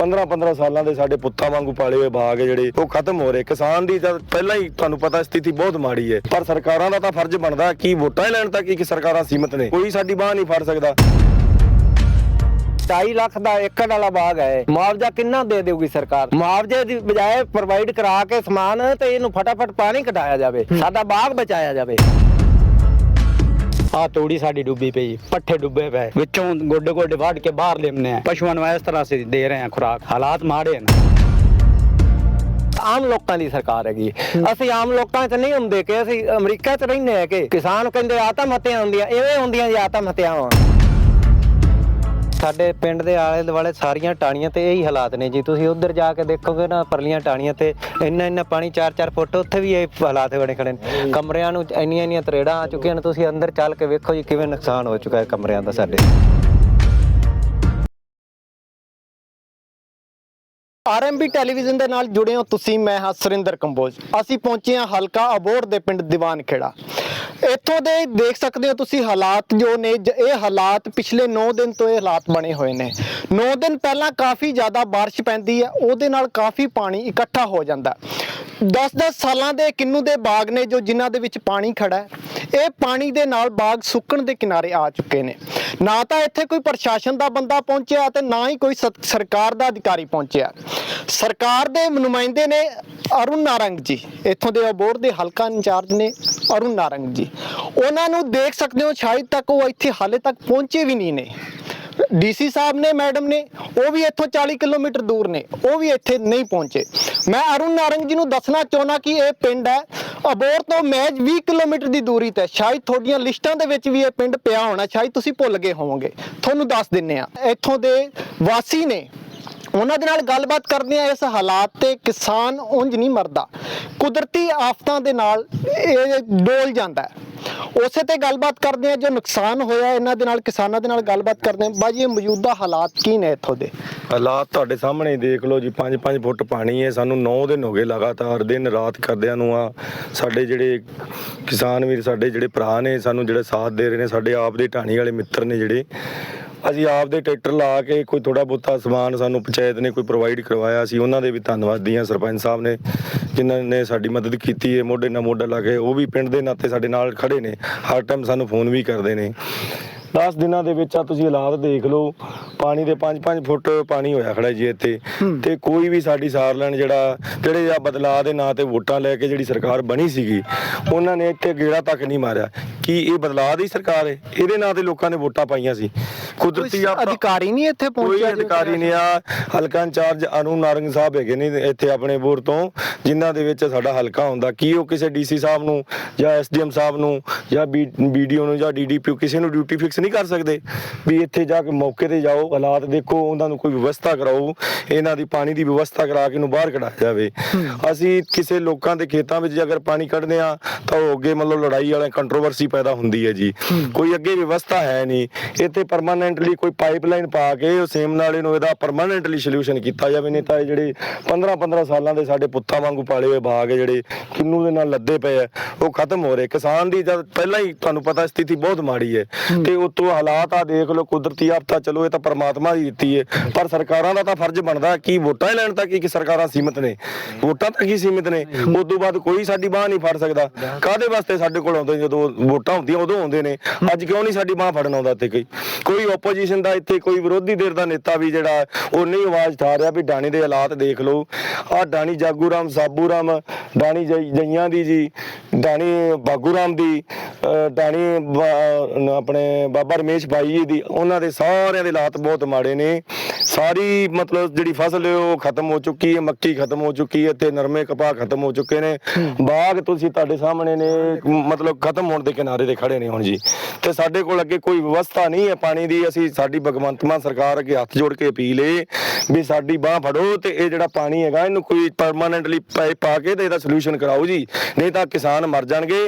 15 15 ਸਾਲਾਂ ਦੇ ਸਾਡੇ ਪੁੱਤਾਂ ਵਾਂਗੂ ਪਾਲੇ ਹੋਏ ਬਾਗ ਜਿਹੜੇ ਉਹ ਖਤਮ ਹੋ ਰਹੇ। ਕਿਸਾਨ ਦੀ ਤਾਂ ਪਹਿਲਾਂ ਹੀ ਤੁਹਾਨੂੰ ਪਤਾ ਸਥਿਤੀ ਬਹੁਤ ਮਾੜੀ ਹੈ। ਪਰ ਸਰਕਾਰਾਂ ਦਾ ਤਾਂ ਫਰਜ਼ ਬਣਦਾ ਕਿ ਵੋਟਾਂ ਲੈਣ ਤੱਕ ਕਿ ਸਰਕਾਰਾਂ ਸੀਮਤ ਨੇ। ਕੋਈ ਸਾਡੀ ਬਾਹ ਨਹੀਂ ਫੜ ਸਕਦਾ। 2.5 ਲੱਖ ਦਾ ਏਕੜ ਵਾਲਾ ਬਾਗ ਹੈ। ਮੁਆਵਜ਼ਾ ਕਿੰਨਾ ਦੇ ਦੇਊਗੀ ਸਰਕਾਰ? ਮੁਆਵਜ਼ੇ ਦੀ ਬਜਾਏ ਪ੍ਰੋਵਾਈਡ ਕਰਾ ਕੇ ਸਮਾਨ ਤੇ ਇਹਨੂੰ ਫਟਾਫਟ ਪਾਣੀ ਕਢਾਇਆ ਜਾਵੇ। ਸਾਡਾ ਬਾਗ ਬਚਾਇਆ ਜਾਵੇ। ਆ ਤੋੜੀ ਸਾਡੀ ਡੁੱਬੀ ਪਈ ਪੱਠੇ ਡੁੱਬੇ ਪਏ। ਵਿੱਚੋਂ ਗੋਡੇ ਗੋਡੇ ਵੱਢ ਕੇ ਬਾਹਰ ਲਿਮਨੇ ਆ। ਪਸ਼ੂਆਂ ਨੂੰ ਇਸ ਤਰ੍ਹਾਂ ਸੇ ਦੇ ਰਹੇ ਆ ਖੁਰਾਕ। ਹਾਲਾਤ ਮਾੜੇ ਨੇ। ਆਮ ਲੋਕਾਂ ਦੀ ਸਰਕਾਰ ਹੈਗੀ। ਅਸੀਂ ਆਮ ਲੋਕਾਂ 'ਚ ਨਹੀਂ ਹੁੰਦੇ ਕਿ ਅਸੀਂ ਅਮਰੀਕਾ 'ਚ ਰਹਿੰਦੇ ਆ ਕਿ ਕਿਸਾਨ ਕਹਿੰਦੇ ਆਤਮ ਹੱਤਿਆ ਹੁੰਦੀਆਂ ਇਵੇਂ ਹੁੰਦੀਆਂ ਜੀ ਆਤਮ ਹੱਤਿਆਵਾਂ। ਸਾਡੇ ਪਿੰਡ ਦੇ ਆਲੇ ਦੁਆਲੇ ਸਾਰੀਆਂ ਟਾਣੀਆਂ ਤੇ ਇਹੀ ਹਾਲਾਤ ਨੇ ਜੀ। ਤੁਸੀਂ ਉੱਧਰ ਜਾ ਕੇ ਦੇਖੋਗੇ ਨਾ ਪਰਲੀਆਂ ਟਾਣੀਆਂ ਤੇ ਇੰਨਾ ਇੰਨਾ ਪਾਣੀ 4-4 ਫੁੱਟ ਉੱਥੇ ਵੀ ਇਹ ਹਾਲਾਤ ਬਣੇ ਖੜੇ ਨੇ। ਕਮਰਿਆਂ ਨੂੰ ਇੰਨੀਆਂ ਇੰਨੀਆਂ ਤਰੇੜਾਂ ਆ ਚੁੱਕੀਆਂ ਨੇ ਤੁਸੀਂ ਅੰਦਰ ਚੱਲ ਕੇ ਵੇਖੋ ਜੀ ਕਿਵੇਂ ਨੁਕਸਾਨ ਹੋ ਚੁੱਕਾ ਹੈ ਕਮਰਿਆਂ ਦਾ ਸਾਡੇ। ਆਰਐਮਬੀ ਟੈਲੀਵਿਜ਼ਨ ਦੇ ਨਾਲ ਜੁੜੇ ਹੋ ਤੁਸੀਂ ਮੈਂ ਹਾਂ ਸੁਰਿੰਦਰ ਕੰਬੋਜ ਅਸੀਂ ਪਹੁੰਚੇ ਹਾਂ ਹਲਕਾ ਅਬੋਰ ਦੇ ਪਿੰਡ ਦੀਵਾਨ ਖੇੜਾ ਇੱਥੋਂ ਦੇ ਦੇਖ ਸਕਦੇ ਹੋ ਤੁਸੀਂ ਹਾਲਾਤ ਜੋ ਨੇ ਜ- ਇਹ ਹਾਲਾਤ ਪਿਛਲੇ 9 ਦਿਨ ਤੋਂ ਇਹ ਹਾਲਾਤ ਬਣੇ ਹੋਏ ਨੇ 9 ਦਿਨ ਪਹਿਲਾਂ ਕਾਫੀ ਜ਼ਿਆਦਾ بارش ਪੈਂਦੀ ਹੈ ਉਹਦੇ ਨਾਲ ਕਾਫੀ ਪਾਣੀ ਇਕੱਠਾ ਹੋ ਜਾਂਦਾ 10-10 ਸਾਲਾਂ ਦੇ ਕਿੰਨੂ ਦੇ ਬਾਗ ਨੇ ਜੋ ਜਿਨ੍ਹਾਂ ਦੇ ਵਿੱਚ ਪਾਣੀ ਖੜਾ ਹੈ, ਇਹ ਪਾਣੀ ਦੇ ਨਾਲ ਬਾਗ ਸੁੱਕਣ ਦੇ ਕਿਨਾਰੇ ਆ ਚੁੱਕੇ ਨੇ। ਨਾ ਤਾਂ ਇੱਥੇ ਕੋਈ ਪ੍ਰਸ਼ਾਸਨ ਦਾ ਬੰਦਾ ਪਹੁੰਚਿਆ ਤੇ ਨਾ ਹੀ ਕੋਈ ਸਤ- ਸਰਕਾਰ ਦਾ ਅਧਿਕਾਰੀ ਪਹੁੰਚਿਆ। ਸਰਕਾਰ ਦੇ ਨੁਮਾਇੰਦੇ ਨੇ ਅਰੁਣ ਨਾਰੰਗ ਜੀ। ਇੱਥੋਂ ਦੇ ਅਬੋਰ ਦੇ ਹਲਕਾ ਇੰਚਾਰਜ ਨੇ ਅਰੁਣ ਨਾਰੰਗ ਜੀ। ਉਹਨਾਂ ਨੂੰ ਦੇਖ ਸਕਦੇ ਹੋ, ਸ਼ਾਇਦ ਤੱਕ ਉਹ ਇੱਥੇ ਹਾਲੇ ਤੱਕ ਪਹੁੰਚੇ ਵੀ ਨਹੀਂ ਨੇ। ਡੀਸੀ ਸਾਹਿਬ ਨੇ, ਮੈਡਮ ਨੇ, ਉਹ ਵੀ ਇੱਥੋਂ 40 ਕਿਲੋਮੀਟਰ ਦੂਰ ਨੇ, ਉਹ ਵੀ ਇੱਥੇ ਨਹੀਂ ਪਹੁੰਚੇ। ਮੈਂ ਅਰੁਣ ਨਾਰੰਗ ਜੀ ਨੂੰ ਦੱਸਣਾ ਚਾਹੁੰਦਾ ਕਿ ਇਹ ਪਿੰਡ ਹੈ। ਅਬੋਰ ਤੋਂ ਮੈਜ 20 ਕਿਲੋਮੀਟਰ ਦੀ ਦੂਰੀ ਤੇ ਸ਼ਾਇਦ ਤੁਹਾਡੀਆਂ ਲਿਸਟਾਂ ਦੇ ਵਿੱਚ ਵੀ ਇਹ ਪਿੰਡ ਪਿਆ ਹੋਣਾ। ਸ਼ਾਇਦ ਤੁਸੀਂ ਭੁੱਲ ਗਏ ਹੋਵੋਗੇ। ਤੁਹਾਨੂੰ ਦੱਸ ਦਿੰਨੇ ਆ। ਇੱਥੋਂ ਦੇ ਵਾਸੀ ਨੇ ਉਹਨਾਂ ਦੇ ਨਾਲ ਗੱਲਬਾਤ ਕਰਦੇ ਆ। ਇਸ ਹਾਲਾਤ ਤੇ ਕਿਸਾਨ ਉਂਝ ਨਹੀਂ ਮਰਦਾ। ਕੁਦਰਤੀ ਆਫਤਾਂ ਦੇ ਨਾਲ ਇਹ ਡੋਲ ਜਾਂਦਾ ਹੈ। ਉਸੇ ਤੇ ਗੱਲਬਾਤ ਕਰਦੇ ਆ ਜੋ ਨੁਕਸਾਨ ਹੋਇਆ ਇਹਨਾਂ ਦੇ ਨਾਲ, ਕਿਸਾਨਾਂ ਦੇ ਨਾਲ ਗੱਲਬਾਤ ਕਰਦੇ ਆ ਬਾਜੀ ਇਹ ਮੌਜੂਦਾ ਹਾਲਾਤ ਕੀ ਨੇ ਇੱਥੋਂ ਦੇ? ਹਾਲਾਤ ਤੁਹਾਡੇ ਸਾਹਮਣੇ ਦੇਖ ਲਓ ਜੀ 5-5 ਫੁੱਟ ਪਾਣੀ ਹੈ, ਸਾਨੂੰ 9 ਦਿਨ ਹੋ ਗਏ ਲਗਾਤਾਰ, ਦਿਨ ਰਾਤ ਕਰਦਿਆਂ ਨੂੰ ਆ। ਸਾਡੇ ਜਿਹੜੇ ਕਿਸਾਨ ਵੀਰ, ਸਾਡੇ ਜਿਹੜੇ ਭਰਾ ਨੇ, ਸਾਨੂੰ ਜਿਹੜੇ ਸਾਥ ਦੇ ਰਹੇ ਨੇ, ਸਾਡੇ ਆਪ ਦੇ ਢਾਣੀ ਵਾਲੇ ਮਿੱਤਰ ਨੇ ਜਿਹੜੇ ਅਸੀਂ ਆਪਦੇ ਟਰੈਕਟਰ ਲਾ ਕੇ ਕੋਈ ਥੋੜਾ ਬਹੁਤਾ ਸਮਾਨ ਸਾਨੂੰ ਪੰਚਾਇਤ ਨੇ ਕੋਈ ਪ੍ਰੋਵਾਈਡ ਕਰਵਾਇਆ ਸੀ ਉਹਨਾਂ ਦੇ ਵੀ ਧੰਨਵਾਦੀ ਹਾਂ ਸਰਪੰਚ ਸਾਹਿਬ ਨੇ, ਜਿਨ੍ਹਾਂ ਨੇ ਸਾਡੀ ਮਦਦ ਕੀਤੀ ਹੈ, ਮੋਢੇ ਨਾਲ ਮੋਢਾ ਲਾ ਕੇ, ਉਹ ਵੀ ਪਿੰਡ ਦੇ ਨਾਤੇ ਸਾਡੇ ਨਾਲ ਖੜੇ ਨੇ, ਹਰ ਟਾਈਮ ਸਾਨੂੰ ਫੋਨ ਵੀ ਕਰਦੇ ਨੇ। 10 ਦਿਨਾਂ ਦੇ ਵਿੱਚ ਆ ਤੁਸੀਂ ਹਾਲਾਤ ਦੇਖ ਲਓ। ਪਾਣੀ ਦੇ 5-5 ਫੁੱਟ ਪਾਣੀ ਹੋਇਆ ਖੜਾ ਜੀ ਇੱਥੇ। ਤੇ ਕੋਈ ਵੀ ਸਾਡੀ ਸਾਰ ਲੈਣ ਜਿਹੜਾ ਜਿਹੜੇ ਆ ਬਦਲਾਅ ਦੇ ਨਾਂ ਤੇ ਵੋਟਾਂ ਲੈ ਕੇ ਜਿਹੜੀ ਸਰਕਾਰ ਬਣੀ ਸੀਗੀ ਉਹਨਾਂ ਨੇ ਇੱਥੇ ਗੇੜਾ ਤੱਕ ਨਹੀਂ ਮਾਰਿਆ। ਕੀ ਇਹ ਬਦਲਾਅ ਦੀ ਸਰਕਾਰ ਹੈ ਇਹਦੇ ਨਾਂ ਤੇ ਲੋਕਾਂ ਨੇ ਵੋਟਾਂ ਪਾਈਆਂ ਸੀ। ਕੁਦਰਤੀ ਆ ਅਧਿਕਾਰੀ ਨਹੀਂ ਇੱਥੇ ਕੋਈ ਪਹੁੰਚਿਆ ਅਧਿਕਾਰੀ ਨਹੀਂ ਆ। ਹਲਕਾ ਇੰਚਾਰਜ ਅਨੂ ਨਾਰੰਗ ਸਾਹਿਬ ਹੈਗੇ ਨੇ ਇੱਥੇ ਆਪਣੇ ਬੋਰ ਤੋਂ ਜਿਨ੍ਹਾਂ ਦੇ ਵਿੱਚ ਸਾਡਾ ਹਲਕਾ ਹੁੰਦਾ। ਕੀ ਉਹ ਕਿਸੇ ਡੀਸੀ ਸਾਹਿਬ ਨੂੰ ਜਾਂ ਐਸਡੀਐਮ ਸਾਹਿਬ ਨੂੰ ਜਾਂ ਬੀਡੀਓ ਨੂੰ ਜਾਂ ਡੀਡੀਪੀ ਕਿਸੇ ਨੂੰ ਡਿਊਟੀ ਫਿਕਸ ਨਹੀਂ ਕਰ ਸਕਦੇ। ਵੀ ਇੱਥੇ ਜਾ ਕੇ ਮੌਕੇ ਤੇ ਜਾਓ ਹਾਲਾਤ ਦੇਖੋ ਉਹਨਾਂ ਨੂੰ ਕੋਈ ਵਿਵਸਥਾ ਕਰਾਓ ਇਹਨਾਂ ਦੀ ਪਾਣੀ ਦੀ ਵਿਵਸਥਾ ਕਰਾ ਕੇ ਇਹਨੂੰ ਬਾਹਰ ਕਢਾਇਆ ਜਾਵੇ। ਅਸੀਂ ਕਿਸੇ ਲੋਕਾਂ ਦੇ ਖੇਤਾਂ ਵਿੱਚ ਅਗਰ ਪਾਣੀ ਕੱਢਦੇ ਆ ਤਾਂ ਉਹ ਅੱਗੇ ਮਤਲਬ ਲੜਾਈ ਵਾਲਾ ਕੰਟਰੋਵਰਸੀ ਪੈਦਾ ਹੁੰਦੀ ਹੈ ਜੀ। ਕੋਈ ਅੱਗੇ ਵਿਵਸਥਾ ਹੈ ਨਹੀਂ। ਇੱਥੇ ਪਰਮਾਨੈਂਟਲੀ ਕੋਈ ਪਾਈਪਲਾਈਨ ਪਾ ਕੇ ਉਹ ਸੇਮ ਨਾਲੇ ਨੂੰ ਇਹਦਾ ਪਰਮਾਨੈਂਟਲੀ ਸੋਲੂਸ਼ਨ ਕੀਤਾ ਜਾਵੇ ਨਹੀਂ ਤਾਂ ਇਹ ਜਿਹੜੇ 15 15 ਸਾਲਾਂ ਦੇ ਸਾਡੇ ਪੁੱਤਾਂ ਵਾਂਗੂ ਪਾਲੇ ਹੋਏ ਬਾਗ ਜਿਹੜੇ ਕਿੰਨੂ ਦੇ ਨਾਲ ਲੱਦੇ ਪਏ ਆ ਉਹ ਖਤਮ ਹੋ ਰਹੇ। ਕਿਸਾਨ ਦੀ ਜਦ ਪਹਿਲਾਂ ਹੀ ਤੁਹਾਨੂੰ ਪਤਾ ਸਥਿਤੀ ਬਹੁਤ ਮਾੜੀ ਹੈ। ਤੇ ਉਤੋਂ ਹਾਲਾਤ ਆ, ਦੇਖ ਲਓ, ਕੁਦਰਤੀ ਆਫਤਾ, ਚਲੋ, ਇਹ ਤਾਂ ਪਰਮਾਤਮਾ ਦੀ ਦਿੱਤੀ ਹੈ ਪਰ ਸਰਕਾਰਾਂ ਦਾ ਤਾਂ ਫਰਜ਼ ਬਣਦਾ ਕਿ ਵੋਟਾਂ ਲੈਣ ਤੱਕ ਹੀ ਸਰਕਾਰਾਂ ਸੀਮਤ ਨੇ। ਵੋਟਾਂ ਤੱਕ ਹੀ ਸੀਮਿਤ ਨੇ। ਉਸ ਤੋਂ ਬਾਅਦ ਕੋਈ ਸਾਡੀ ਬਾਹ ਨਹੀਂ ਫੜ ਸਕਦਾ। ਕਾਦੇ ਵਾਸਤੇ ਸਾਡੇ ਕੋਲ ਆਉਂਦੇ ਜਦੋਂ ਵੋਟਾਂ ਹੁੰਦੀਆਂ, ਉਦੋਂ ਆਉਂਦੇ ਨੇ। ਅੱਜ ਕਿਉਂ ਨਹੀਂ ਸਾਡੀ ਬਾਹ ਫੜਨ ਆਉਂਦਾ ਇੱਥੇ ਕੋਈ? ਕੋਈ ਆਪੋਜੀਸ਼ਨ ਦਾ ਇੱਥੇ ਕੋਈ ਵਿਰੋਧੀ ਧਿਰ ਦਾ ਨੇਤਾ ਵੀ ਜਿਹੜਾ, ਉਹ ਨਹੀਂ ਆਵਾਜ਼ ਉਠਾ ਰਿਹਾ ਵੀ ਡਾਣੀ ਦੇ ਹਾਲਾਤ ਦੇਖ ਲਓ। ਆਹ ਡਾਣੀ ਜਾਗੂ ਰਾਮ ਸਾਬੂ ਰਾਮ ਡਾਣੀ ਜਈ- ਜਈਆਂ ਦੀ ਜੀ, ਡਾਣੀ ਬਾਗੂ ਰਾਮ ਦੀ ਟਾਣੀ ਆਪਣੇ ਬਾਬਾ ਰਮੇਸ਼ ਬਾਈ ਜੀ ਦੀ, ਉਹਨਾਂ ਦੇ ਸਾਰਿਆਂ ਦੇ ਹਾਲਾਤ ਬਹੁਤ ਮਾੜੇ ਨੇ। ਸਾਰੀ ਮਤਲਬ ਜਿਹੜੀ ਫਸਲ ਹੈ ਉਹ ਖਤਮ ਹੋ ਚੁੱਕੀ ਹੈ ਮੱਕੀ ਖਤਮ ਹੋ ਚੁੱਕੀ ਹੈ ਤੇ ਨਰਮੇ ਕਪਾਹ ਖਤਮ ਹੋ ਚੁੱਕੇ ਨੇ। ਬਾਗ ਤੁਸੀਂ ਤੁਹਾਡੇ ਸਾਹਮਣੇ ਨੇ ਮਤਲਬ ਖਤਮ ਹੋਣ ਦੇ ਕਿਨਾਰੇ ਤੇ ਖੜੇ ਨੇ ਹੁਣ ਜੀ। ਤੇ ਸਾਡੇ ਕੋਲ ਅੱਗੇ ਕੋਈ ਵਿਵਸਥਾ ਨਹੀਂ ਹੈ ਪਾਣੀ ਦੀ ਅਸੀਂ ਸਾਡੀ ਭਗਵੰਤ ਮਾਨ ਸਰਕਾਰ ਅੱਗੇ ਹੱਥ ਜੋੜ ਕੇ ਅਪੀਲ ਏ ਵੀ ਸਾਡੀ ਬਾਹ ਫੜੋ ਤੇ ਇਹ ਜਿਹੜਾ ਪਾਣੀ ਹੈਗਾ ਇਹਨੂੰ ਕੋਈ ਪਰਮਾਨੈਂਟਲੀ ਪਾਈਪ ਪਾ ਕੇ ਤੇ ਇਹਦਾ ਸੋਲੂਸ਼ਨ ਕਰਾਓ ਜੀ। ਨਹੀਂ ਤਾਂ ਕਿਸਾਨ ਮਰ ਜਾਣਗੇ।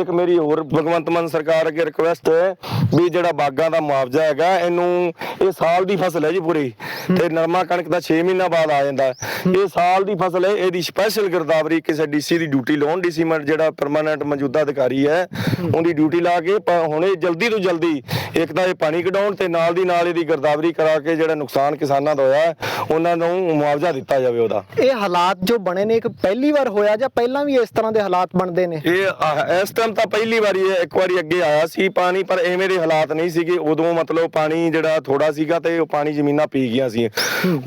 ਇੱਕ ਮੇਰੀ ਹੋਰ ਭਗਵੰਤ ਮਾਨ ਸਰਕਾਰ ਅੱਗੇ ਰਿਕੁਐਸਟ ਹੈ ਵੀ ਜਿਹੜਾ ਬਾਗਾਂ ਦਾ ਮੁਆਵਜ਼ਾ ਹੈਗਾ ਇਹਨੂੰ ਇਹ ਸਾਲ ਦੀ ਫਸਲ ਹੈ ਜੀ ਪੂਰੀ। ਤੇ ਨਰਮਾ ਕਣਕ ਦਾ 6 ਮਹੀਨਾ ਬਾਅਦ ਆ ਜਾਂਦਾ। ਇਹ ਸਾਲ ਦੀ ਫਸਲ ਹੈ ਇਹਦੀ ਸਪੈਸ਼ਲ ਗਿਰਦਾਵਰੀ ਕਿਸੇ ਡੀਸੀ ਦੀ ਡਿਊਟੀ ਲਾਉਣ ਡੀਸੀ ਮੈਂ ਜਿਹੜਾ ਪਰਮਾਨੈਂਟ ਮੌਜੂਦਾ ਅਧਿਕਾਰੀ ਹੈ ਉਹਦੀ ਡਿਊਟੀ ਲਾ ਕੇ ਹੁਣ ਇਹ ਜਲਦੀ ਤੋਂ ਜਲਦੀ ਇੱਕ ਤਾਂ ਇਹ ਪਾਣੀ ਕਢਾਉਣ ਤੇ ਨਾਲ ਦੀ ਨਾਲ ਇਹਦੀ ਗਿਰਦਾਵਰੀ ਕਰਾ ਕੇ ਜਿਹੜਾ ਨੁਕਸਾਨ ਕਿਸਾਨਾਂ ਦਾ ਹੋਇਆ ਉਹਨਾਂ ਨੂੰ ਮੁਆਵਜ਼ਾ ਦਿੱਤਾ ਜਾਵੇ ਉਹਦਾ। ਇਹ ਹਾਲਾਤ ਜੋ ਬਣੇ ਨੇ ਇੱਕ ਪਹਿਲੀ ਵਾਰ ਹੋਇਆ ਜਾਂ ਪਹਿਲਾਂ ਵੀ ਇਸ ਤਰ੍ਹਾਂ ਦੇ ਹਾਲਾਤ ਬਣਦੇ ਨੇ? ਇਹ ਇਸ ਟਾਈਮ ਤਾਂ ਪਹਿਲੀ ਵਾਰੀ ਹੈ ਇੱਕ ਵਾਰੀ ਅੱਗੇ ਆਇਆ ਸੀ ਪਾਣੀ ਪਰ ਐਵੇਂ ਦੇ ਹਾਲਾਤ ਨਹੀਂ ਸੀਗੇ। ਉਦੋਂ ਮਤਲਬ ਪਾਣੀ ਜਿਹੜਾ ਥੋੜਾ ਸੀਗਾ ਤੇ ਉਹ ਪਾਣੀ ਜ਼ਮੀਨਾਂ ਪੀ ਗਈਆਂ ਸੀ।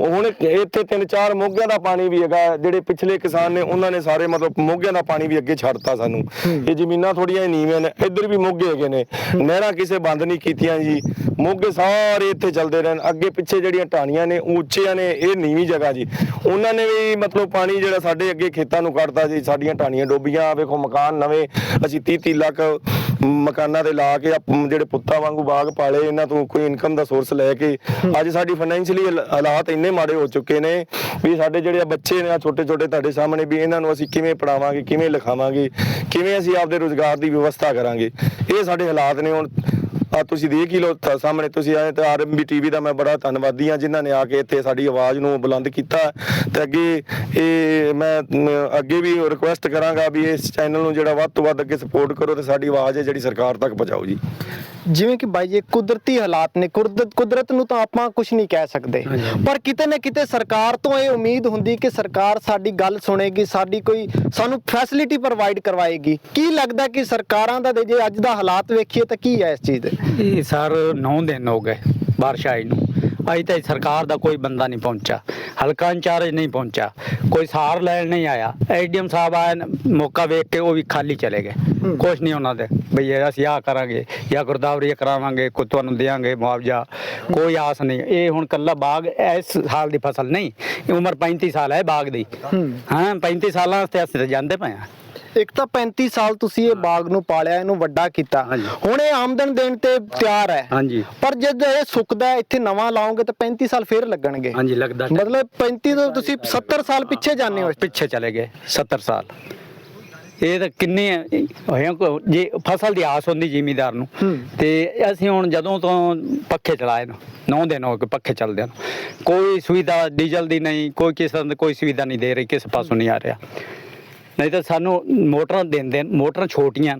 ਹੁਣ ਇੱਥੇ ਤਿੰਨ ਚਾਰ ਮੋਗਿਆਂ ਦਾ ਪਾਣੀ ਵੀ ਹੈਗਾ, ਜਿਹੜੇ ਪਿਛਲੇ ਕਿਸਾਨ ਨੇ, ਉਹਨਾਂ ਨੇ ਸਾਰੇ ਮਤਲਬ ਮੋਗਿਆਂ ਦਾ ਪਾਣੀ ਵੀ ਅੱਗੇ ਛੱਡਤਾ ਸਾਨੂੰ। ਇਹ ਜ਼ਮੀਨਾਂ ਥੋੜੀਆਂ ਨੀਵੀਆਂ ਨੇ, ਇੱਧਰ ਵੀ ਮੋਗੇ ਹੈਗੇ ਨੇ। ਨਹਿਰਾਂ ਕਿਸੇ ਬੰਦ ਨਹੀਂ ਕੀਤੀਆਂ ਜੀ। ਮੋਗੇ ਸਾਰੇ ਇੱਥੇ ਚੱਲਦੇ ਰਹਿਣ। ਅੱਗੇ ਪਿੱਛੇ ਜਿਹੜੀਆਂ ਢਾਣੀਆਂ ਨੇ ਉੱਚੀਆਂ ਨੇ, ਇਹ ਨੀਵੀਂ ਜਗ੍ਹਾ ਜੀ। ਉਹਨਾਂ ਨੇ ਵੀ ਮਤਲਬ ਪਾਣੀ ਜਿਹੜਾ ਸਾਡੇ ਅੱਗੇ ਖੇਤਾਂ ਨੂੰ ਕੱਢਤਾ ਜੀ, ਸਾਡੀਆਂ ਢਾਣੀਆਂ ਡੋਬੀਆਂ ਵੇਖੋ ਮਕਾਨ ਨਵੇਂ, ਅਸੀਂ 30 30 ਲੱਖ ਮਕਾਨਾਂ ਦੇ ਲਾ ਕੇ ਜਿਹੜੇ ਪੁੱਤਾਂ ਵਾਂਗੂ ਬਾਗ ਪਾਲੇ ਇਹਨਾਂ ਤੋਂ ਕੋਈ ਇਨਕਮ ਦਾ ਸੋਰਸ ਲੈ ਕੇ। ਅੱਜ ਸਾਡੀ ਫਾਈਨੈਂਸ਼ੀਅਲੀ ਹਾਲਾਤ ਇੰਨੇ ਮਾੜੇ ਹੋ ਚੁੱਕੇ ਨੇ ਵੀ ਸਾਡੇ ਜਿਹੜੇ ਬੱਚੇ ਨੇ ਛੋਟੇ ਛੋਟੇ ਤੁਹਾਡੇ ਸਾਹਮਣੇ ਵੀ ਇਹਨਾਂ ਨੂੰ ਅਸੀਂ ਕਿਵੇਂ ਪੜਾਵਾਂਗੇ ਕਿਵੇਂ ਲਿਖਾਵਾਂਗੇ ਕਿਵੇਂ ਅਸੀਂ ਆਪਦੇ ਰੋਜ਼ਗਾਰ ਦੀ ਵਿਵਸਥਾ ਕਰਾਂਗੇ। ਇਹ ਸਾਡੇ ਹਾਲਾਤ ਨੇ ਹੁਣ ਆ ਤੁਸੀਂ ਦੇਖ ਹੀ ਤਾਂ ਸਾਹਮਣੇ ਤੁਸੀਂ ਆਏ ਤੇ ਆਰਐਮਬੀ ਟੀਵੀ ਦਾ ਮੈਂ ਬੜਾ ਧੰਨਵਾਦੀ ਹਾਂ ਜਿਨ੍ਹਾਂ ਨੇ ਆ ਕੇ ਇੱਥੇ ਸਾਡੀ ਆਵਾਜ਼ ਨੂੰ ਬੁਲੰਦ ਕੀਤਾ। ਤੇ ਅੱਗੇ ਇਹ ਮੈਂ ਅੱਗੇ ਵੀ ਰਿਕੁਐਸਟ ਕਰਾਂਗਾ ਵੀ ਇਸ ਚੈਨਲ ਨੂੰ ਜਿਹੜਾ ਵੱਧ ਤੋਂ ਵੱਧ ਅੱਗੇ ਸਪੋਰਟ ਕਰੋ ਤੇ ਸਾਡੀ ਆਵਾਜ਼ ਹੈ ਜਿਹੜੀ ਸਰਕਾਰ ਤੱਕ ਪਹੁੰਚਾਓ ਜੀ। ਜਿਵੇਂ ਕਿ ਬਾਈ ਜੀ ਕੁਦਰਤੀ ਹਾਲਾਤ ਨੇ। ਕੁਦਰਤ ਕੁਦਰਤ ਨੂੰ ਤਾਂ ਆਪਾਂ ਕੁਝ ਨਹੀਂ ਕਹਿ ਸਕਦੇ। ਪਰ ਕਿਤੇ ਨਾ ਕਿਤੇ ਸਰਕਾਰ ਤੋਂ ਇਹ ਉਮੀਦ ਹੁੰਦੀ ਕਿ ਸਰਕਾਰ ਸਾਡੀ ਗੱਲ ਸੁਣੇਗੀ ਸਾਡੀ ਕੋਈ ਸਾਨੂੰ ਫੈਸਿਲਿਟੀ ਪ੍ਰੋਵਾਈਡ ਕਰਵਾਏਗੀ। ਕੀ ਲੱਗਦਾ ਕਿ ਸਰਕਾਰਾਂ ਦਾ ਜੇ ਅੱਜ ਦਾ ਹਾਲਾਤ ਵੇਖੀਏ ਤਾਂ ਕੀ ਹੈ ਇਸ ਚੀਜ਼ ਦੇ? ਇਹ ਸਰ 9 ਦਿਨ ਹੋ ਗਏ ਬਾਰਿਸ਼ ਆਈ ਨੂੰ। ਅਜੇ ਤੱਕ ਸਰਕਾਰ ਦਾ ਕੋਈ ਬੰਦਾ ਨਹੀਂ ਪਹੁੰਚਾ ਹਲਕਾ ਇੰਚਾਰਜ ਨਹੀਂ ਪਹੁੰਚਾ ਕੋਈ ਸਾਰ ਲੈਣ ਨਹੀਂ ਆਇਆ। ਐਡੀਐਮ ਸਾਹਿਬ ਆਏ ਮੌਕਾ ਵੇਖ ਕੇ ਉਹ ਵੀ ਖਾਲੀ ਚਲੇ ਗਏ। ਕੁਛ ਨਹੀਂ ਉਹਨਾਂ ਦੇ। ਬਈ ਅਸੀਂ ਆ ਕਰਾਂਗੇ ਜਾਂ ਗੁਰਦਾਵਰੀ ਕਰਾਵਾਂਗੇ ਕੋ ਤੁਹਾਨੂੰ ਦੇਵਾਂਗੇ ਮੁਆਵਜ਼ਾ। ਕੋਈ ਆਸ ਨਹੀਂ। ਇਹ ਹੁਣ ਕੱਲਾ ਬਾਗ ਇਸ ਸਾਲ ਦੀ ਫਸਲ ਨਹੀਂ। ਉਮਰ 35 ਸਾਲ ਹੈ ਬਾਗ ਦੀ। ਹਾਂ। 35 ਸਾਲਾਂ ਵਾਸਤੇ ਅਸੀਂ ਤਾਂ ਜਾਂਦੇ ਪਏ ਆ ਇੱਕ ਤਾਂ 35 ਸਾਲ ਤੁਸੀਂ ਇਹ ਬਾਗ ਨੂੰ ਪਾਲਿਆ ਇਹਨੂੰ ਵੱਡਾ ਕੀਤਾ। ਹੁਣ ਇਹ ਆਮਦਨ ਦੇਣ ਤੇ ਤਿਆਰ ਹੈ। ਹਾਂਜੀ। ਪਰ ਜਦ ਇਹ ਸੁੱਕਦਾ ਇੱਥੇ ਨਵਾਂ ਲਾਓਗੇ ਤਾਂ 35 ਸਾਲ ਫੇਰ ਲੱਗਣਗੇ। ਹਾਂਜੀ ਲੱਗਦਾ ਮਤਲਬ 35 ਤੋਂ ਤੁਸੀਂ 70 ਸਾਲ ਪਿੱਛੇ ਜਾਂਦੇ ਹੋ। ਪਿੱਛੇ ਚਲੇ ਗਏ 70 ਸਾਲ। ਇਹ ਤਾਂ ਕਿੰਨੇ ਹੋਇਆ ਕੋ- ਜੇ ਫਸਲ ਦੀ ਆਸ ਹੁੰਦੀ ਜ਼ਿਮੀਦਾਰ ਨੂੰ। ਤੇ ਅਸੀਂ ਹੁਣ ਜਦੋਂ ਤੋਂ ਪੱਖੇ ਚਲਾਏ ਨੂੰ 9 ਦਿਨ ਹੋ ਗਏ ਪੱਖੇ ਚੱਲਦੇ ਨੂੰ। ਕੋਈ ਸੁਵਿਧਾ ਡੀਜ਼ਲ ਦੀ ਨਹੀਂ ਕੋਈ ਕਿਸੇ ਦੀ ਕੋਈ ਸੁਵਿਧਾ ਨਹੀਂ ਦੇ ਰਹੀ ਕਿਸੇ ਪਾਸੋਂ ਨਹੀਂ ਆ ਰਿਹਾ। ਨਹੀਂ ਤਾਂ ਸਾਨੂੰ ਮੋਟਰਾਂ ਦਿੰਦੇ ਮੋਟਰਾਂ ਛੋਟੀਆਂ।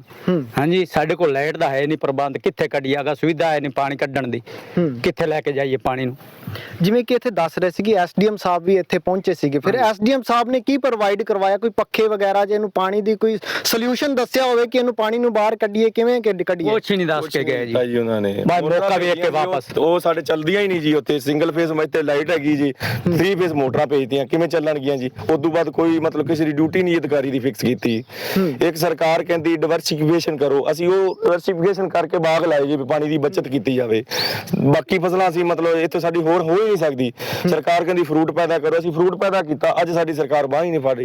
ਹਾਂਜੀ ਸਾਡੇ ਕੋਲ ਲਾਈਟ ਦਾ ਹੈ ਨਹੀਂ ਪ੍ਰਬੰਧ ਕਿੱਥੇ ਕੱਢੀਆਗਾ ਸੁਵਿਧਾ ਹੈ ਨਹੀਂ ਪਾਣੀ ਕੱਢਣ ਦੀ। ਕਿੱਥੇ ਲੈ ਕੇ ਜਾਈਏ ਪਾਣੀ ਨੂੰ? ਜਿਵੇਂ ਕਿ ਇੱਥੇ ਦੱਸ ਰਹੇ ਸੀ ਕਿ ਐਸਡੀਐਮ ਸਾਹਿਬ ਵੀ ਇੱਥੇ ਪਹੁੰਚੇ ਸੀਗੇ। ਫਿਰ ਐਸਡੀਐਮ ਸਾਹਿਬ ਨੇ ਕੀ ਪ੍ਰੋਵਾਈਡ ਕਰਵਾਇਆ? ਕੋਈ ਪੱਖੇ ਵਗੈਰਾ ਜੇ ਇਹਨੂੰ ਪਾਣੀ ਦੀ ਕੋਈ ਸੋਲੂਸ਼ਨ ਦੱਸਿਆ ਹੋਵੇ ਕਿ ਇਹਨੂੰ ਪਾਣੀ ਨੂੰ ਬਾਹਰ ਕੱਢੀਏ ਕਿਵੇਂ ਕੱਢ- ਕੱਢੀਏ? ਕੁਛ ਹੀ ਨਹੀਂ ਦੱਸ ਕੇ ਗਏ ਜੀ। ਉਹਨਾਂ ਨੇ। ਮੌਕਾ ਵੇਖ ਕੇ ਵਾਪਸ। ਉਹ- ਸਾਡੇ ਚੱਲਦੀਆਂ ਹੀ ਨਹੀਂ ਜੀ ਉੱਥੇ। ਸਿੰਗਲ ਫੇਸ ਤੇ ਲਾਈਟ ਹੈਗੀ ਜੀ। 3 ਫੇਸ ਮੋਟਰਾਂ ਭੇਜਤੀਆਂ। ਕਿਵੇਂ ਚੱਲਣਗੀਆਂ ਜੀ? ਉਸ ਤੋਂ ਬਾਅਦ ਕੋਈ ਮਤਲਬ ਕਿਸੇ ਦੀ ਡਿਊਟੀ ਨਹੀਂ ਅਧਿਕਾਰੀ ਦੀ ਫਿਕਸ ਕੀਤੀ। ਇੱਕ ਸਰਕਾਰ ਕਹਿੰਦੀ ਡਿਵਰਸਿਫਿਕੇਸ਼ਨ ਕਰੋ। ਅਸੀਂ ਉਹ ਡਿਵਰਸਿਫਿਕੇਸ਼ਨ ਕਰਕੇ ਬਾਗ ਲਾਏ ਜੀ ਪਾਣੀ ਦੀ ਬਚਤ ਕੀਤੀ ਜਾਵੇ। ਬਾਕੀ ਫਸਲਾਂ ਅਸੀਂ ਮਤਲਬ ਇੱਥੇ ਸਾਡੀ ਹੋਰ ਹੋ ਹੀ ਨਹੀਂ ਸਕਦੀ। ਸਰਕਾਰ ਕਹਿੰਦੀ ਫਰੂਟ ਪੈਦਾ ਕਰੋ। ਅਸੀਂ ਫਰੂਟ ਪੈਦਾ ਕੀਤਾ। ਅੱਜ ਸਾਡੀ ਸਰਕਾਰ ਬਾਹ ਹੀ ਨਹੀਂ ਫੜ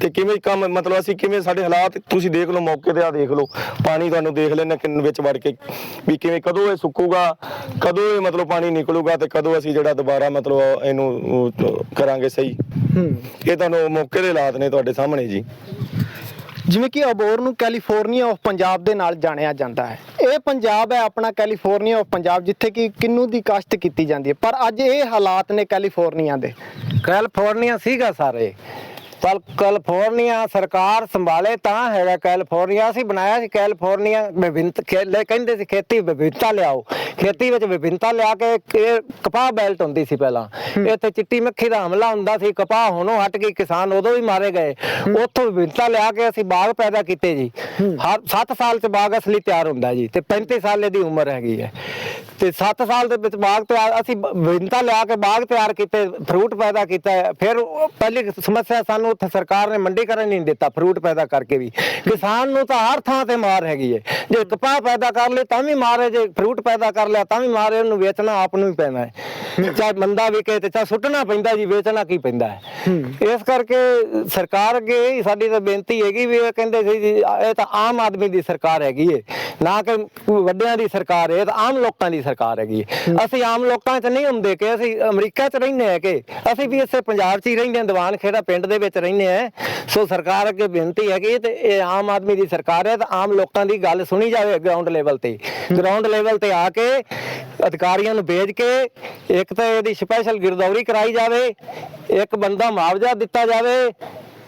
ਤੇ ਕਿਵੇਂ ਕੰਮ, ਮਤਲਬ ਅਸੀਂ ਕਿਵੇਂ ਸਾਡੇ ਹਾਲਾਤ, ਤੁਸੀਂ ਦੇਖ ਲਓ, ਮੌਕੇ ਤੇ ਆ ਦੇਖ ਲਓ। ਪਾਣੀ ਤੁਹਾਨੂੰ ਦੇਖ ਲੈਣਾ ਕਿੰਨ, ਵਿੱਚ ਵੜ ਕੇ। ਵੀ ਕਿਵੇਂ, ਕਦੋਂ ਇਹ ਸੁੱਕੂਗਾ, ਕਦੋਂ ਇਹ ਮਤਲਬ ਪਾਣੀ ਨਿਕਲੂਗਾ ਤੇ ਕਦੋਂ ਅਸੀਂ ਜਿਹੜਾ ਦੁਬਾਰਾ ਮਤਲਬ ਇਹਨੂੰ ਕਰਾਂਗੇ ਸਹੀ? ਇਹ ਤੁਹਾਨੂੰ ਮੌਕੇ ਦੇ ਹਾਲਾਤ ਨੇ ਤੁਹਾਡੇ ਸਾਹਮਣੇ ਜੀ। ਜਿਵੇਂ ਕਿ ਅਬੋਰ ਨੂੰ ਕੈਲੀਫੋਰਨੀਆ ਆਫ ਪੰਜਾਬ ਦੇ ਨਾਲ ਜਾਣਿਆ ਜਾਂਦਾ ਹੈ। ਇਹ ਪੰਜਾਬ ਹੈ ਆਪਣਾ ਕੈਲੀਫੋਰਨੀਆ ਆਫ ਪੰਜਾਬ ਜਿੱਥੇ ਕਿ ਕਿੰਨੂ ਦੀ ਕਾਸ਼ਤ ਕੀਤੀ ਜਾਂਦੀ ਹੈ। ਪਰ ਅੱਜ ਇਹ ਹਾਲਾਤ ਨੇ ਕੈਲੀਫੋਰਨੀਆ ਦੇ। ਕੈਲੀਫੋਰਨੀਆ ਸੀਗਾ ਸਾਰੇ। ਪਰ ਕੈਲੀਫੋਰਨੀਆ ਸਰਕਾਰ ਸੰਭਾਲੇ ਤਾਂ ਹੈਗਾ ਕੈਲੀਫੋਰਨੀਆ ਅਸੀਂ ਬਣਾਇਆ ਸੀ ਕੈਲੀਫੋਰਨੀਆ ਲੈ- ਕਹਿੰਦੇ ਸੀ ਖੇਤੀ ਵਿਭਿੰਨਤਾ ਲਿਆਓ। ਖੇਤੀ ਵਿੱਚ ਵਿਭਿੰਨਤਾ ਲਿਆ ਕੇ ਕਪਾਹ ਬੈਲਟ ਹੁੰਦੀ ਸੀ ਪਹਿਲਾਂ। ਇੱਥੇ ਚਿੱਟੀ ਮੱਖੀ ਦਾ ਹਮਲਾ ਹੁੰਦਾ ਸੀ ਕਪਾਹ ਹੁਣੋਂ ਹਟ ਗਈ ਕਿਸਾਨ ਉਦੋਂ ਵੀ ਮਾਰੇ ਗਏ। ਉੱਥੋਂ ਵਿਭਿੰਨਤਾ ਲਿਆ ਕੇ ਅਸੀਂ ਬਾਗ ਪੈਦਾ ਕੀਤੇ ਜੀ। ਹਰ 7 ਸਾਲ ਚ ਬਾਗ ਅਸਲੀ ਤਿਆਰ ਹੁੰਦਾ ਜੀ ਤੇ 35 ਸਾਲ ਦੀ ਉਮਰ ਹੈਗੀ ਹੈ। ਤੇ 7 ਸਾਲ ਦੇ ਵਿੱਚ ਬਾਗ ਤਿਆਰ ਅਸੀਂ ਵਿਭਿੰਨਤਾ ਲਿਆ ਕੇ ਬਾਗ ਤਿਆਰ ਕੀਤੇ ਫਰੂਟ ਪੈਦਾ ਕੀਤਾ। ਫਿਰ ਪਹਿਲੀ ਸਮੱਸਿਆ ਸਾਨੂੰ ਉੱਥੇ ਸਰਕਾਰ ਨੇ ਮੰਡੀਕਰਨ ਨਹੀਂ ਦਿੱਤਾ ਫਰੂਟ ਪੈਦਾ ਕਰਕੇ ਵੀ। ਕਿਸਾਨ ਨੂੰ ਤਾਂ ਹਰ ਥਾਂ ਤੇ ਮਾਰ ਹੈਗੀ ਹੈ ਜੇ ਕਪਾਹ ਪੈਦਾ ਕਰ ਲੇ ਤਾਂ ਵੀ ਮਾਰ ਹੈ ਜੇ ਫਰੂਟ ਪੈਦਾ ਕਰ ਲਿਆ ਤਾਂ ਵੀ ਮਾਰ ਹੈ ਉਹਨੂੰ ਵੇਚਣਾ ਆਪ ਨੂੰ ਹੀ ਪੈਣਾ ਹੈ। ਚਾਹੇ ਮੰਦਾ ਵਿਕੇ ਤੇ ਚਾਹੇ ਸੁੱਟਣਾ ਪੈਂਦਾ ਜੀ ਵੇਚਣਾ ਕੀ ਪੈਂਦਾ ਹੈ। ਇਸ ਕਰਕੇ ਸਰਕਾਰ ਅੱਗੇ ਸਾਡੀ ਤਾਂ ਬੇਨਤੀ ਹੈਗੀ ਵੀ ਇਹ ਕਹਿੰਦੇ ਸੀ ਜੀ ਇਹ ਤਾਂ ਆਮ ਆਦਮੀ ਦੀ ਸਰਕਾਰ ਹੈਗੀ ਏ। ਨਾ ਕਿ ਵੱਡਿਆਂ ਦੀ ਸਰਕਾਰ ਹੈ ਇਹ ਤਾਂ ਆਮ ਲੋਕਾਂ ਦੀ ਸਰਕਾਰ ਹੈਗੀ ਹੈ। ਅਸੀਂ ਆਮ ਲੋਕਾਂ 'ਚ ਨਹੀਂ ਹੁੰਦੇ ਕਿ ਅਸੀਂ ਅਮਰੀਕਾ 'ਚ ਰਹਿੰਦੇ ਹਾਂ ਕਿ ਅਸੀਂ ਵੀ ਇਸੇ ਪੰਜਾਬ 'ਚ ਹੀ ਰਹਿੰਦੇ ਹਾਂ ਦੀਵਾਨ ਖੇੜਾ ਪਿੰਡ ਦੇ ਵਿੱਚ ਰਹਿੰਦੇ ਆ। ਸੋ ਸਰਕਾਰ ਅੱਗੇ ਬੇਨਤੀ ਹੈ ਕਿ ਇਹ ਆਮ ਆਦਮੀ ਦੀ ਸਰਕਾਰ ਹੈ ਤਾਂ ਆਮ ਲੋਕਾਂ ਦੀ ਗੱਲ ਸੁਣੀ ਜਾਵੇ ਗਰਾਊਂਡ ਲੈਵਲ ਤੇ। ਗਰਾਊਂਡ ਲੈਵਲ ਤੇ ਆ ਕੇ ਅਧਿਕਾਰੀਆਂ ਨੂੰ ਭੇਜ ਕੇ ਇੱਕ ਤਾਂ ਇਹਦੀ ਸਪੈਸ਼ਲ ਗਿਰਦੌਰੀ ਕਰਾਈ ਜਾਵੇ ਇੱਕ ਬੰਦਾ ਮੁਆਵਜ਼ਾ ਦਿੱਤਾ ਜਾਵੇ।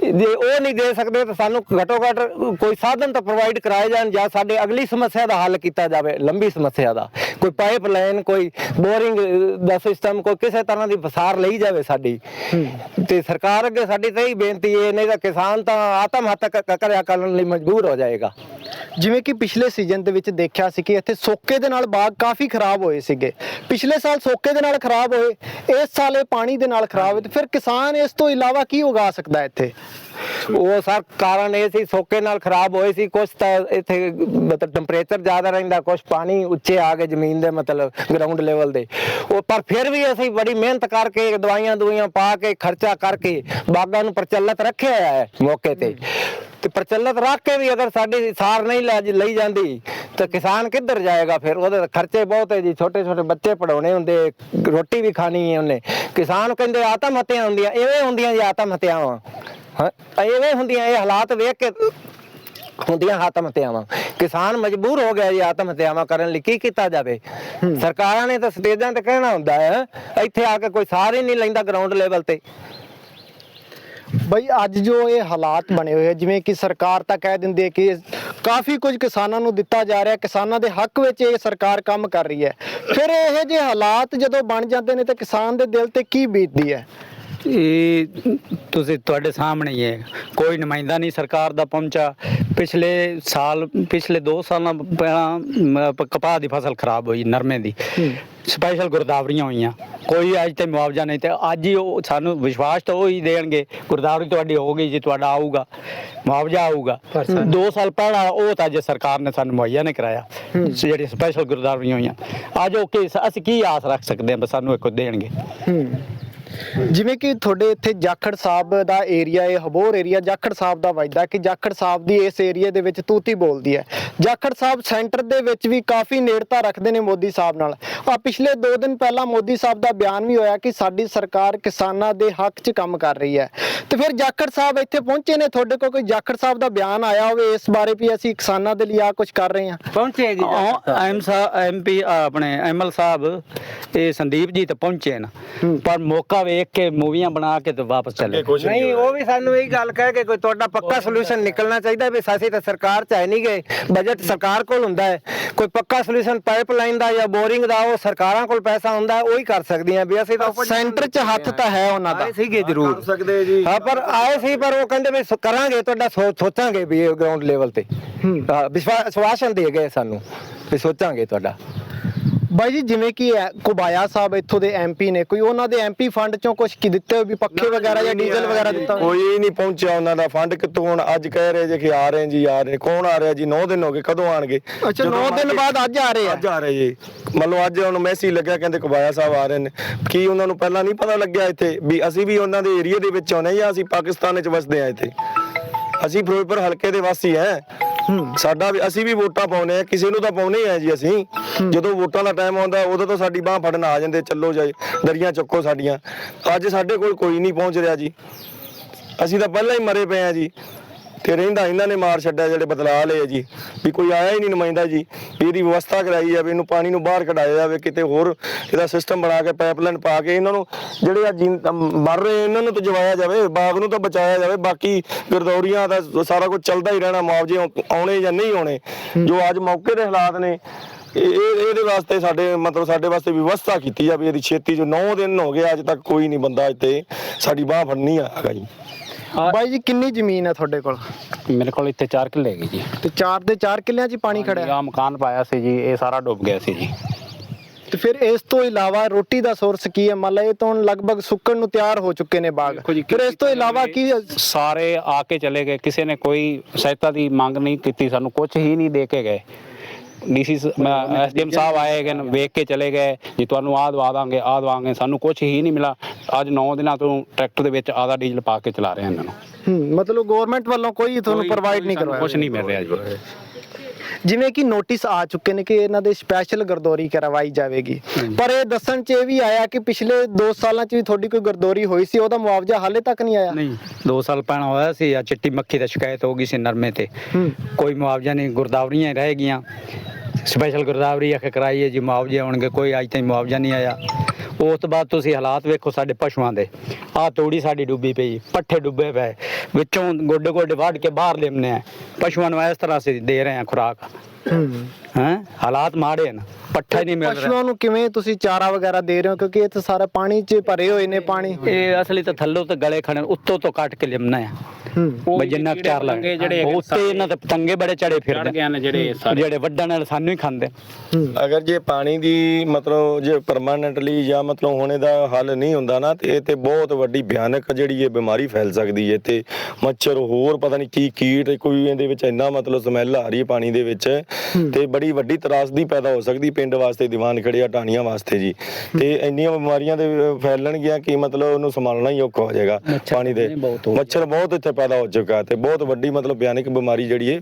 ਜੇ ਉਹ ਨਹੀਂ ਦੇ ਸਕਦੇ ਤਾਂ ਸਾਨੂੰ ਘਟੋ ਘਟ ਕੋਈ ਸਾਧਨ ਤਾਂ ਪ੍ਰੋਵਾਈਡ ਕਰਾਏ ਜਾਣ ਜਾਂ ਸਾਡੇ ਅਗਲੀ ਸਮੱਸਿਆ ਦਾ ਹੱਲ ਕੀਤਾ ਜਾਵੇ ਲੰਬੀ ਸਮੱਸਿਆ ਦਾ। ਕੋਈ ਪਾਈਪ ਲਾਈਨ ਕੋਈ ਬੋਰਿੰਗ ਦਾ ਸਿਸਟਮ ਕੋਈ ਕਿਸੇ ਤਰ੍ਹਾਂ ਦੀ ਵਸਾਰ ਲਈ ਜਾਵੇ ਸਾਡੀ। ਤੇ ਸਰਕਾਰ ਅੱਗੇ ਸਾਡੀ ਤਾਂ ਇਹੀ ਬੇਨਤੀ ਹੈ ਨਹੀਂ ਤਾਂ ਕਿਸਾਨ ਤਾਂ ਆਤਮ ਹੱਤਿਆ ਕਰਿਆ ਕਰਨ ਲਈ ਮਜਬੂਰ ਹੋ ਜਾਏਗਾ। ਜਿਵੇਂ ਕਿ ਪਿਛਲੇ ਸੀਜ਼ਨ ਦੇ ਵਿੱਚ ਦੇਖਿਆ ਸੀ ਕਿ ਇੱਥੇ ਸੋਕੇ ਦੇ ਨਾਲ ਬਾਗ ਕਾਫੀ ਖਰਾਬ ਹੋਏ ਸੀਗੇ। ਪਿਛਲੇ ਸਾਲ ਸੋਕੇ ਦੇ ਨਾਲ ਖਰਾਬ ਹੋਏ ਇਸ ਸਾਲ ਇਹ ਪਾਣੀ ਦੇ ਨਾਲ ਖਰਾਬ ਹੋਏ ਤੇ ਫਿਰ ਕਿਸਾਨ ਇਸ ਤੋਂ ਇਲਾਵਾ ਕੀ ਉਗਾ ਸਕਦਾ ਹੈ ਇੱਥੇ? ਉਹ ਸਰ ਕਾਰਨ ਇਹ ਸੀ ਸੋਕੇ ਨਾਲ ਖਰਾਬ ਹੋਏ ਸੀ ਕੁਝ ਤਾਂ ਇੱਥੇ ਮਤਲਬ ਟੈਂਪਰੇਚਰ ਜ਼ਿਆਦਾ ਰਹਿੰਦਾ ਕੁਝ ਪਾਣੀ ਉੱਚੇ ਆ ਗਏ ਜ਼ਮੀਨ ਦੇ ਮਤਲਬ ਗਰਾਊਂਡ ਲੈਵਲ ਦੇ। ਉਹ ਪਰ ਫਿਰ ਵੀ ਅਸੀਂ ਬੜੀ ਮਿਹਨਤ ਕਰਕੇ ਦਵਾਈਆਂ ਦੁਈਆਂ ਪਾ ਕੇ, ਖਰਚਾ ਕਰਕੇ ਬਾਗਾਂ ਨੂੰ ਪ੍ਰਚਲਿਤ ਰੱਖਿਆ ਹੈ ਮੌਕੇ ਤੇ। ਤੇ ਪ੍ਰਚਲਿਤ ਰੱਖ ਕੇ ਵੀ ਅਗਰ ਸਾਡੀ ਸਾਰ ਨਹੀਂ ਲਈ ਜਾਂਦੀ, ਤਾਂ ਕਿਸਾਨ ਕਿੱਧਰ ਜਾਏਗਾ ਫਿਰ? ਉਹਦੇ ਖਰਚੇ ਬਹੁਤ ਹੈ ਜੀ। ਛੋਟੇ ਛੋਟੇ ਬੱਚੇ ਪੜਾਉਣੇ ਹੁੰਦੇ, ਰੋਟੀ ਵੀ ਖਾਣੀ ਹੈ ਉਹਨੇ। ਕਿਸਾਨ ਕਹਿੰਦੇ ਆਤਮ ਹੱਤਿਆ ਹੁੰਦੀਆਂ, ਇਵੇਂ ਹੁੰਦੀਆਂ ਜੀ ਆਤਮ ਹੱਤਿਆਵਾਂ। ਹਾਂ ਐਵੇਂ ਹੁੰਦੀਆਂ ਇਹ ਹਾਲਾਤ ਵੇਖ ਕੇ ਹੁੰਦੀਆਂ ਆਤਮ ਹੱਤਿਆਵਾਂ ਕਿਸਾਨ ਮਜਬੂਰ ਹੋ ਗਿਆ ਜੀ ਆਤਮ ਹੱਤਿਆਵਾਂ ਕਰਨ ਲਈ ਕੀ ਕੀਤਾ ਜਾਵੇ? ਸਰਕਾਰਾਂ ਨੇ ਤਾਂ ਸਟੇਜਾਂ ਤੇ ਕਹਿਣਾ ਹੁੰਦਾ ਹੈ ਇੱਥੇ ਆ ਕੇ ਕੋਈ ਸਾਰ ਹੀ ਨਹੀਂ ਲੈਂਦਾ ਗਰਾਊਂਡ ਲੈਵਲ ਤੇ। ਬਈ ਅੱਜ ਜੋ ਇਹ ਹਾਲਾਤ ਬਣੇ ਹੋਏ ਜਿਵੇਂ ਕਿ ਸਰਕਾਰ ਤਾਂ ਕਹਿ ਦਿੰਦੀ ਹੈ ਕਿ ਕਾਫੀ ਕੁਝ ਕਿਸਾਨਾਂ ਨੂੰ ਦਿੱਤਾ ਜਾ ਰਿਹਾ ਕਿਸਾਨਾਂ ਦੇ ਹੱਕ ਵਿੱਚ ਇਹ ਸਰਕਾਰ ਕੰਮ ਕਰ ਰਹੀ ਹੈ। ਫਿਰ ਇਹ ਜਿਹੇ ਹਾਲਾਤ ਜਦੋਂ ਬਣ ਜਾਂਦੇ ਨੇ ਤਾਂ ਕਿਸਾਨ ਦੇ ਦਿਲ ਤੇ ਕੀ ਬੀਤਦੀ ਹੈ? ਇਹ ਤੁਸੀਂ ਤੁਹਾਡੇ ਸਾਹਮਣੇ ਹੀ ਹੈ। ਕੋਈ ਨੁਮਾਇੰਦਾ ਨਹੀਂ ਸਰਕਾਰ ਦਾ ਪਹੁੰਚਾ। ਪਿਛਲੇ ਸਾਲ ਪਿਛਲੇ 2 ਸਾਲਾਂ ਪਹਿਲਾਂ ਕਪਾਹ ਦੀ ਫਸਲ ਖਰਾਬ ਹੋਈ ਨਰਮੇ ਦੀ। ਸਪੈਸ਼ਲ ਗੁਰਦਾਵਰੀਆਂ ਹੋਈਆਂ। ਕੋਈ ਅੱਜ ਤੇ ਮੁਆਵਜ਼ਾ ਨਹੀਂ ਤੇ ਅੱਜ ਹੀ ਉਹ ਸਾਨੂੰ ਵਿਸ਼ਵਾਸ ਤਾਂ ਉਹ ਹੀ ਦੇਣਗੇ। ਗੁਰਦਾਵਰੀ ਤੁਹਾਡੀ ਹੋ ਗਈ ਜੀ ਤੁਹਾਡਾ ਆਊਗਾ। ਮੁਆਵਜ਼ਾ ਆਊਗਾ। 2 ਸਾਲ ਪਹਿਲਾਂ ਉਹ ਤਾਂ ਜੇ ਸਰਕਾਰ ਨੇ ਸਾਨੂੰ ਮੁਹੱਈਆ ਨਹੀਂ ਕਰਾਇਆ। ਜਿਹੜੀ ਸਪੈਸ਼ਲ ਗੁਰਦਾਵਰੀਆਂ ਹੋਈਆਂ। ਅੱਜ ਉਹ ਕੀ ਅਸੀਂ ਕੀ ਆਸ ਰੱਖ ਸਕਦੇ ਹਾਂ ਬਸ ਸਾਨੂੰ ਇੱਕ ਦੇਣਗੇ? ਜਿਵੇਂ ਕਿ ਤੁਹਾਡੇ ਇੱਥੇ ਜਾਖੜ ਸਾਹਿਬ ਦਾ ਏਰੀਆ ਹੈ ਹਬੋਰ ਏਰੀਆ ਜਾਖੜ ਸਾਹਿਬ ਦਾ ਵੱਜਦਾ ਕਿ ਜਾਖੜ ਸਾਹਿਬ ਦੀ ਇਸ ਏਰੀਆ ਦੇ ਵਿੱਚ ਤੂਤੀ ਬੋਲਦੀ ਹੈ। ਜਾਖੜ ਸਾਹਿਬ ਸੈਂਟਰ ਦੇ ਵਿੱਚ ਵੀ ਕਾਫੀ ਨੇੜਤਾ ਰੱਖਦੇ ਨੇ ਮੋਦੀ ਸਾਹਿਬ ਨਾਲ। ਆ ਪਿਛਲੇ 2 ਦਿਨ ਪਹਿਲਾਂ ਮੋਦੀ ਸਾਹਿਬ ਦਾ ਬਿਆਨ ਵੀ ਹੋਇਆ ਕਿ ਸਾਡੀ ਸਰਕਾਰ ਕਿਸਾਨਾਂ ਦੇ ਹੱਕ 'ਚ ਕੰਮ ਕਰ ਰਹੀ ਹੈ। ਤੇ ਫਿਰ ਜਾਖੜ ਸਾਹਿਬ ਇੱਥੇ ਪਹੁੰਚੇ ਨੇ ਤੁਹਾਡੇ ਕੋਲ ਕੋਈ ਜਾਖੜ ਸਾਹਿਬ ਦਾ ਬਿਆਨ ਆਇਆ ਹੋਵੇ ਇਸ ਬਾਰੇ ਵੀ ਅਸੀਂ ਕਿਸਾਨਾਂ ਦੇ ਲਈ ਆ ਕੁਝ ਕਰ ਰਹੇ ਹਾਂ? ਪਹੁੰਚੇ ਐਮ ਸਾਹਿਬ ਐਮਪੀ ਆਪਣੇ ਐਮਐਲ ਸਾਹਿਬ ਇਹ ਸੰਦੀਪ ਜੀ ਤੇ ਪਹੁੰਚੇ ਨਾ। ਪਰ ਮੌਕਾ ਵੇਖ ਕੇ ਮੂਵੀਆਂ ਬਣਾ ਕੇ ਤੇ ਵਾਪਸ ਚਲੇ। ਨਹੀਂ ਉਹ ਵੀ ਸਾਨੂੰ ਇਹੀ ਗੱਲ ਕਹਿ ਕੇ ਕੋਈ ਤੁਹਾਡਾ ਪੱਕਾ ਸੋਲੂਸ਼ਨ ਨਿਕਲਣਾ ਚਾਹੀਦਾ ਵੀ ਸਾਸੀ ਤਾਂ ਸਰਕਾਰ ਚ ਹੈ ਨਹੀਂ ਗਏ ਬਜਟ ਸਰਕਾਰ ਕੋਲ ਹੁੰਦਾ ਹੈ। ਕੋਈ ਪੱਕਾ ਸੋਲੂਸ਼ਨ ਪਾਈਪਲਾਈਨ ਦਾ ਜਾਂ ਬੋਰਿੰਗ ਦਾ ਉਹ ਸਰਕਾਰਾਂ ਕੋਲ ਪੈਸਾ ਹੁੰਦਾ ਹੈ ਉਹ ਹੀ ਕਰ ਸਕਦੀਆਂ ਵੀ ਅਸੀਂ ਤਾਂ ਸੈਂਟਰ 'ਚ ਹੱਥ ਤਾਂ ਹੈ ਉਹਨਾਂ ਦਾ। ਆਏ ਸੀਗੇ ਜ਼ਰੂਰ। ਸਕਦੇ ਜੀ। ਹਾਂ ਪਰ ਆਏ ਸੀ ਪਰ ਉਹ ਕਹਿੰਦੇ ਵੀ ਸ- ਕਰਾਂਗੇ ਤੁਹਾਡਾ ਸੋ- ਸੋਚਾਂਗੇ ਵੀ ਇਹ ਗਰਾਊਂਡ ਲੈਵਲ ਤੇ। ਹਾਂ। ਵਿਸ਼ਵਾਸ ਸਵਾਸ਼ਨ ਦੇ ਗਏ ਸਾਨੂੰ। ਵੀ ਸੋਚਾਂਗੇ ਤੁਹਾਡਾ। ਬਾਈ ਜੀ ਜਿਵੇਂ ਕਿ ਕੁਬਾਇਆ ਸਾਹਿਬ ਇੱਥੋਂ ਦੇ ਐਮਪੀ ਨੇ ਕੋਈ ਉਹਨਾਂ ਦੇ ਐਮਪੀ ਫੰਡ ਚੋਂ ਕੁਝ ਕੀ ਦਿੱਤੇ ਹੋਏ ਵੀ ਪੱਖੇ ਵਗੈਰਾ ਜਾਂ ਡੀਜ਼ਲ ਵਗੈਰਾ ਦਿੱਤਾ ਹੋਵੇ? ਕੋਈ ਨਹੀਂ ਪਹੁੰਚਿਆ ਉਹਨਾਂ ਦਾ ਫੰਡ ਕਿੱਥੋਂ ਹੁਣ? ਅੱਜ ਕਹਿ ਰਹੇ ਜੇ ਕਿ ਆ ਰਹੇ ਜੀ ਆ ਰਹੇ। ਕੌਣ ਆ ਰਿਹਾ ਜੀ? 9 ਦਿਨ ਹੋ ਗਏ ਕਦੋਂ ਆਣਗੇ? ਅੱਛਾ 9 ਦਿਨ ਬਾਅਦ ਅੱਜ ਆ ਰਹੇ ਆ। ਅੱਜ ਆ ਰਹੇ ਜੀ। ਮਤਲਬ ਅੱਜ ਹੁਣ ਮੈਸੇਜ ਲੱਗਿਆ ਕਹਿੰਦੇ ਕਬਾਇਆ ਸਾਹਿਬ ਆ ਰਹੇ ਨੇ। ਕੀ ਉਹਨਾਂ ਨੂੰ ਪਹਿਲਾਂ ਨਹੀਂ ਪਤਾ ਲੱਗਿਆ ਇੱਥੇ ਵੀ ਅਸੀਂ ਵੀ ਉਹਨਾਂ ਦੇ ਏਰੀਆ ਦੇ ਵਿੱਚ ਆਉਨੇ ਜਾਂ ਅਸੀਂ ਪਾਕਿਸਤਾਨ ਵਿੱਚ ਵਸਦੇ ਆ ਇੱਥੇ? ਅਸੀਂ ਫਿਰੋਜ਼ਪੁਰ ਹਲਕੇ ਦੇ ਵਾਸੀ ਹੈ ਸਾਡਾ ਵੀ ਅਸੀਂ ਵੀ ਵੋਟਾਂ ਪਾਉਨੇ ਆ ਕਿਸੇ ਨੂੰ ਤਾਂ ਪਾਉਨੇ ਹੀ ਆ ਜੀ ਅਸੀਂ। ਜਦੋਂ ਵੋਟਾਂ ਦਾ ਟਾਈਮ ਆਉਂਦਾ, ਉਦੋਂ ਤਾਂ ਸਾਡੀ ਬਾਹ ਫੜਨ ਆ ਜਾਂਦੇ, ਚੱਲੋ ਜਾਈ, ਦਰੀਆਂ ਚੱਕੋ ਸਾਡੀਆਂ। ਅੱਜ ਸਾਡੇ ਕੋਲ ਕੋਈ ਨਹੀਂ ਪਹੁੰਚ ਰਿਹਾ ਜੀ। ਅਸੀਂ ਤਾਂ ਪਹਿਲਾਂ ਹੀ ਮਰੇ ਪਏ ਆ ਜੀ। ਤੇ ਰਹਿੰਦਾ ਇਹਨਾਂ ਨੇ ਮਾਰ ਛੱਡਿਆ ਜਿਹੜੇ ਬਦਲਾ ਲਏ ਆ ਜੀ। ਵੀ ਕੋਈ ਆਇਆ ਹੀ ਨਹੀਂ ਨੁਮਾਇੰਦਾ ਜੀ ਇਹਦੀ ਵਿਵਸਥਾ ਕਰਾਈ ਜਾਵੇ ਇਹਨੂੰ ਪਾਣੀ ਨੂੰ ਬਾਹਰ ਕਢਾਇਆ ਜਾਵੇ ਕਿਤੇ ਹੋਰ ਇਹਦਾ ਸਿਸਟਮ ਬਣਾ ਕੇ ਪਾਈਪਲਾਈਨ ਪਾ ਕੇ ਇਹਨਾਂ ਨੂੰ ਜਿਹੜੇ ਆ ਮਰ ਰਹੇ ਇਹਨਾਂ ਨੂੰ ਤਾਂ ਜਵਾਇਆ ਜਾਵੇ ਬਾਗ ਨੂੰ ਤਾਂ ਬਚਾਇਆ ਜਾਵੇ ਬਾਕੀ ਗਰਦੌਰੀਆਂ ਦਾ ਸਾਰਾ ਕੁਝ ਚੱਲਦਾ ਹੀ ਰਹਿਣਾ ਮੁਆਵਜ਼ੇ ਆਉ- ਆਉਣੇ ਜਾਂ ਨਹੀਂ ਆਉਣੇ ਜੋ ਅੱਜ ਮੌਕੇ ਦੇ ਹਾਲਾਤ ਨੇ ਇਹ ਇਹ- ਇਹਦੇ ਵਾਸਤੇ ਸਾਡੇ ਮਤਲਬ ਸਾਡੇ ਵਾਸਤੇ ਵਿਵਸਥਾ ਕੀਤੀ ਜਾਵੇ ਇਹਦੀ ਛੇਤੀ ਜੋ 9 ਦਿਨ ਹੋ ਗਏ ਅੱਜ ਤੱਕ ਕੋਈ ਨਹੀਂ ਬੰਦਾ ਇੱਥੇ ਸਾਡੀ ਬਾਹ ਫੜਨੀ ਆਗਾ ਜੀ। ਬਾਈ ਜੀ ਕਿੰਨੀ ਜ਼ਮੀਨ ਹੈ ਤੁਹਾਡੇ ਕੋਲ? ਮੇਰੇ ਕੋਲ ਇੱਥੇ 4 ਕਿੱਲੇ ਹੈਗੇ ਜੀ। ਤੇ 4 ਦੇ 4 ਕਿੱਲਿਆਂ 'ਚ ਹੀ ਪਾਣੀ ਖੜਿਆ ਆ ਮਕਾਨ ਪਾਇਆ ਸੀ ਜੀ ਇਹ ਸਾਰਾ ਡੁੱਬ ਗਿਆ ਸੀ ਜੀ। ਤੇ ਫਿਰ ਇਸ ਤੋਂ ਇਲਾਵਾ ਰੋਟੀ ਦਾ ਸੋਰਸ ਕੀ ਹੈ? ਮੰਨ ਲਾ ਇਹ ਤਾਂ ਲਗਭਗ ਸੁੱਕਣ ਨੂੰ ਤਿਆਰ ਹੋ ਚੁੱਕੇ ਨੇ ਬਾਗ। ਫਿਰ ਇਸ ਤੋਂ ਇਲਾਵਾ ਕੀ ਸਾਰੇ ਆ ਕੇ ਚਲੇ ਗਏ ਕਿਸੇ ਨੇ ਕੋਈ ਸਹਾਇਤਾ ਦੀ ਮੰਗ ਨਹੀਂ ਕੀਤੀ ਸਾਨੂੰ ਕੁਝ ਹੀ ਨਹੀਂ ਦੇ ਕੇ ਗਏ। ਡੀਸੀ ਐਸਡੀਐਮ ਸਾਹਿਬ ਆਏ ਗਏ ਨੇ, ਵੇਖ ਕੇ ਚਲੇ ਗਏ। ਜੀ ਤੁਹਾਨੂੰ ਆਹ ਦਵਾ ਦਾਂਗੇ ਆਹ ਦਵਾਂਗੇ ਸਾਨੂੰ ਕੁਝ ਹੀ ਨਹੀਂ ਮਿਲਾ। ਅੱਜ 9 ਦਿਨਾਂ ਤੋਂ ਟਰੈਕਟਰ ਦੇ ਵਿੱਚ ਆਦਾ ਡੀਜ਼ਲ ਪਾ ਕੇ ਚਲਾ ਰਹੇ ਇਹਨਾਂ ਨੂੰ। ਹੂੰ, ਮਤਲਬ ਗਵਰਨਮੈਂਟ ਵੱਲੋਂ ਕੋਈ ਤੁਹਾਨੂੰ ਪ੍ਰੋਵਾਈਡ ਨਹੀਂ ਕਰਵਾਇਆ ਕੁਝ ਨਹੀਂ ਮਿਲ ਰਿਹਾ ਜੀ। ਜਿਵੇਂ ਕਿ ਨੋਟਿਸ ਆ ਚੁੱਕੇ ਨੇ ਕਿ ਇਹਨਾਂ ਦੇ ਸਪੈਸ਼ਲ ਗਰਦੌਰੀ ਕਰਵਾਈ ਜਾਵੇਗੀ। ਪਰ ਇਹ ਦੱਸਣ 'ਚ ਇਹ ਵੀ ਆਇਆ ਕਿ ਪਿਛਲੇ 2 ਸਾਲਾਂ 'ਚ ਵੀ ਤੁਹਾਡੀ ਕੋਈ ਗਰਦੌਰੀ ਹੋਈ ਸੀ ਉਹਦਾ ਮੁਆਵਜ਼ਾ ਹਾਲੇ ਤੱਕ ਨਹੀਂ ਆਇਆ। ਨਹੀਂ 2 ਸਾਲ ਪਹਿਲਾਂ ਹੋਇਆ ਸੀ ਆ ਚਿੱਟੀ ਮੱਖੀ ਦਾ ਸ਼ਿਕਾਇਤ ਹੋ ਗਈ ਸੀ ਨਰਮੇ ਤੇ। ਕੋਈ ਮੁਆਵਜ਼ਾ ਨਹੀਂ ਗੁਰਦਾਵਰੀਆਂ ਹੀ ਰਹਿ ਗਈਆਂ। ਸਪੈਸ਼ਲ ਗੁਰਦਾਵਰੀ ਆਖ ਕਰਾਈ ਹੈ ਜੀ, ਮੁਆਵਜ਼ੇ ਆਉਣਗੇ, ਕੋਈ ਅੱਜ ਤਾਈਂ ਮੁਆਵਜ਼ਾ ਨਹੀਂ ਆਇਆ। ਉਸ ਤੋਂ ਬਾਅਦ ਤੁਸੀਂ ਹਾਲਾਤ ਵੇਖੋ ਸਾਡੇ ਪਸ਼ੂਆਂ ਦੇ। ਆਹ ਤੋੜੀ ਸਾਡੀ ਡੁੱਬੀ ਪਈ, ਪੱਠੇ ਡੁੱਬੇ ਪਏ, ਵਿੱਚੋਂ ਗੋਡੇ ਗੋਡੇ ਵੱਢ ਕੇ ਬਾਹਰ ਲਿਮਨੇ ਆ। ਪਸ਼ੂਆਂ ਨੂੰ ਇਸ ਤਰ੍ਹਾਂ ਅਸੀਂ ਦੇ ਰਹੇ ਆ ਖੁਰਾਕ। ਹੂੰ? ਹਾਲਾਤ ਮਾੜੇ ਹਨ ਪੱਠਾ ਹੀ ਨਹੀਂ ਮਿਲ ਰਿਹਾ। ਪਸ਼ੂਆਂ ਨੂੰ ਕਿਵੇਂ ਤੁਸੀਂ ਚਾਰਾ ਵਗੈਰਾ ਦੇ ਰਹੇ ਹੋ? ਕਿਉਂਕਿ ਇਹ ਤਾਂ ਸਾਰਾ ਪਾਣੀ 'ਚ ਭਰੇ ਹੋਏ ਨੇ ਪਾਣੀ। ਇਹ ਅਸਲੀ ਤਾਂ ਥੱਲੋਂ ਤੇ ਗਲੇ ਖੜੇ ਉੱਤੋਂ ਤੋਂ ਕੱਟ ਕੇ ਲਿਮਨਾ ਆ। ਹੂੰ। ਬਈ ਜਿੰਨਾ ਚਾਰ ਲੱਗ ਪਤੰਗੇ ਜਿਹੜੇ ਹੈਗੇ ਉੱਤੇ ਇਹਨਾਂ ਤੇ ਪਤੰਗੇ ਬੜੇ ਚੜੇ ਚੜ ਫਿਰਦੇ ਗਏ ਨੇ ਜਿਹੜੇ ਸਾਰੇ। ਜਿਹੜੇ ਵੱਡਣ ਵਾਲੇ ਸਾਨੂੰ ਹੀ ਖਾਂਦੇ। ਹੂੰ। ਅਗਰ ਜੇ ਪਾਣੀ ਦੀ ਮਤਲਬ ਜੇ ਪਰਮਾਨੈਂਟਲੀ ਜਾਂ ਮਤਲਬ ਹੁਣ ਇਹਦਾ ਹੱਲ ਨਹੀਂ ਹੁੰਦਾ ਨਾ ਤੇ ਇਹ ਤੇ ਬਹੁਤ ਵੱਡੀ ਭਿਆਨਕ ਜਿਹੜੀ ਇਹ ਬਿਮਾਰੀ ਫੈਲ ਸਕਦੀ ਹੈ। ਤੇ ਮੱਛਰ ਹੋਰ ਪਤਾ ਨਹੀਂ ਕੀ ਕੀਟ ਕੋਈ ਇਹਦੇ ਵਿੱਚ ਇੰਨਾ ਮਤਲਬ ਸਮੈਲ ਆ ਰਹੀ ਹੈ ਪਾਣੀ ਦੇ ਵਿੱਚ। ਤੇ ਬੜੀ ਵੱਡੀ ਤਰਾਸਦੀ ਪੈਦਾ ਹੋ ਸਕਦੀ ਪਿੰਡ ਵਾਸਤੇ ਦੀਵਾਨ ਖੜਿਆ ਟਾਣੀਆਂ ਵਾਸਤੇ ਜੀ। ਤੇ ਇੰਨੀਆਂ ਬਿਮਾਰੀਆਂ ਦੇ ਫੈਲਣਗੀਆਂ ਕਿ ਮਤਲਬ ਉਹਨੂੰ ਸੰਭਾਲਣਾ ਹੀ ਔਖਾ ਹੋ ਜਾਏਗਾ ਪਾਣੀ ਦੇ। ਮੱਛਰ ਬਹੁਤ ਇੱਥੇ ਪੈਦਾ ਹੋ ਚੁੱਕਾ ਤੇ ਬਹੁਤ ਵੱਡੀ ਮਤਲਬ ਭਿਆਨਕ ਬਿਮਾਰੀ ਜਿਹੜੀ ਹੈ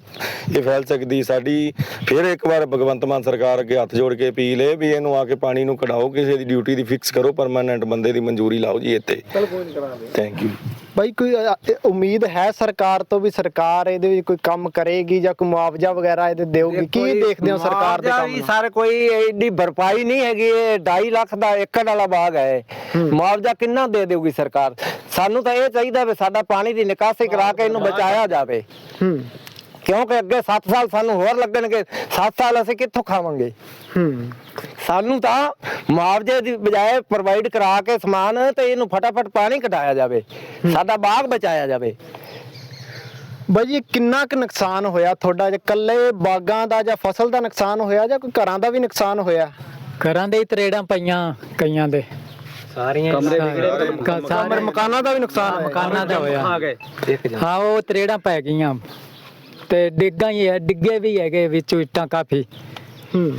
ਇਹ ਫੈਲ ਸਕਦੀ। ਸਾਡੀ ਫਿਰ ਇੱਕ ਵਾਰ ਭਗਵੰਤ ਮਾਨ ਸਰਕਾਰ ਅੱਗੇ ਹੱਥ ਜੋੜ ਕੇ ਅਪੀਲ ਹੈ ਵੀ ਇਹਨੂੰ ਆ ਕੇ ਪਾਣੀ ਨੂੰ ਕਢਾਓ ਕਿਸੇ ਦੀ ਡਿਊਟੀ ਦੀ ਫਿਕਸ ਕਰੋ ਪਰਮਾਨੈਂਟ ਬੰਦੇ ਦੀ ਮਨਜ਼ੂਰੀ ਲਾਓ ਜੀ ਇੱਥੇ। ਚਲ ਕੋਈ ਨਹੀਂ ਕਰਾਂਗੇ। ਥੈਂਕ ਯੂ ਬਾਈ ਕੋਈ ਅ, ਉਮੀਦ ਹੈ ਸਰਕਾਰ ਤੋਂ ਵੀ ਸਰਕਾਰ ਇਹਦੇ ਵਿੱਚ ਕੋਈ ਕੰਮ ਕਰੇਗੀ ਜਾਂ ਕੋਈ ਮੁਆਵਜ਼ਾ ਵਗੈਰਾ ਇਹਦੇ ਦੇਊਗੀ? ਕੀ ਦੇਖਦੇ ਹੋ ਸਰਕਾਰ ਦੇ ਮੁਆਵਜ਼ਾ ਕੰਮ ਵੀ ਨੂੰ? ਸਰ ਕੋਈ ਐਡੀ ਭਰਪਾਈ ਨਹੀਂ ਹੈਗੀ ਇਹ 2.5 ਲੱਖ ਦਾ ਏਕੜ ਵਾਲਾ ਬਾਗ ਹੈ। ਇਹ। ਮੁਆਵਜ਼ਾ ਕਿੰਨਾ ਦੇ ਦੇਊਗੀ ਸਰਕਾਰ? ਸਾਨੂੰ ਤਾਂ ਇਹ ਚਾਹੀਦਾ ਵੀ ਸਾਡਾ ਪਾਣੀ ਦੀ ਨਿਕਾਸੀ ਕਰਾ ਕੇ ਇਹਨੂੰ ਬਚਾਇਆ ਜਾਵੇ। ਹੂੰ। ਕਿਉਂਕਿ ਅੱਗੇ 7 ਸਾਲ ਸਾਨੂੰ ਹੋਰ ਲੱਗਣਗੇ 7 ਸਾਲ ਅਸੀਂ ਕਿੱਥੋਂ ਖਾਵਾਂਗੇ? ਹੂੰ। ਸਾਨੂੰ ਤਾਂ ਮੁਆਵਜ਼ੇ ਦੀ ਬਜਾਏ ਪ੍ਰੋਵਾਈਡ ਕਰਾ ਕੇ ਸਮਾਨ ਤੇ ਇਹਨੂੰ ਫਟਾਫਟ ਪਾਣੀ ਕਢਾਇਆ ਜਾਵੇ ਸਾਡਾ ਬਾਗ ਬਚਾਇਆ ਜਾਵੇ। ਬਾਈ ਜੀ ਕਿੰਨਾ ਕੁ ਨੁਕਸਾਨ ਹੋਇਆ ਤੁਹਾਡਾ? ਜੇ ਕੱਲੇ ਬਾਗਾਂ ਦਾ ਜਾਂ ਫਸਲ ਦਾ ਨੁਕਸਾਨ ਹੋਇਆ ਜਾਂ ਕੋਈ ਘਰਾਂ ਦਾ ਵੀ ਨੁਕਸਾਨ ਹੋਇਆ? ਘਰਾਂ ਦੇ ਹੀ ਤਰੇੜਾਂ ਪਈਆਂ ਕਈਆਂ ਦੇ। ਸਾਰੀਆਂ ਕਮਰ ਮਕਾਨਾਂ ਦਾ ਵੀ ਨੁਕਸਾਨ ਮਕਾਨਾਂ ਦਾ ਹੋਇਆ। ਹਾਂ ਉਹ ਤਰੇੜਾਂ ਪੈ ਗਈਆਂ। ਤੇ ਡਿੱਗਾਂ ਹੀ ਹੈ ਡਿੱਗੇ ਵੀ ਹੈਗੇ ਵਿੱਚ ਇੱਟਾਂ ਕਾਫੀ। ਹੂੰ।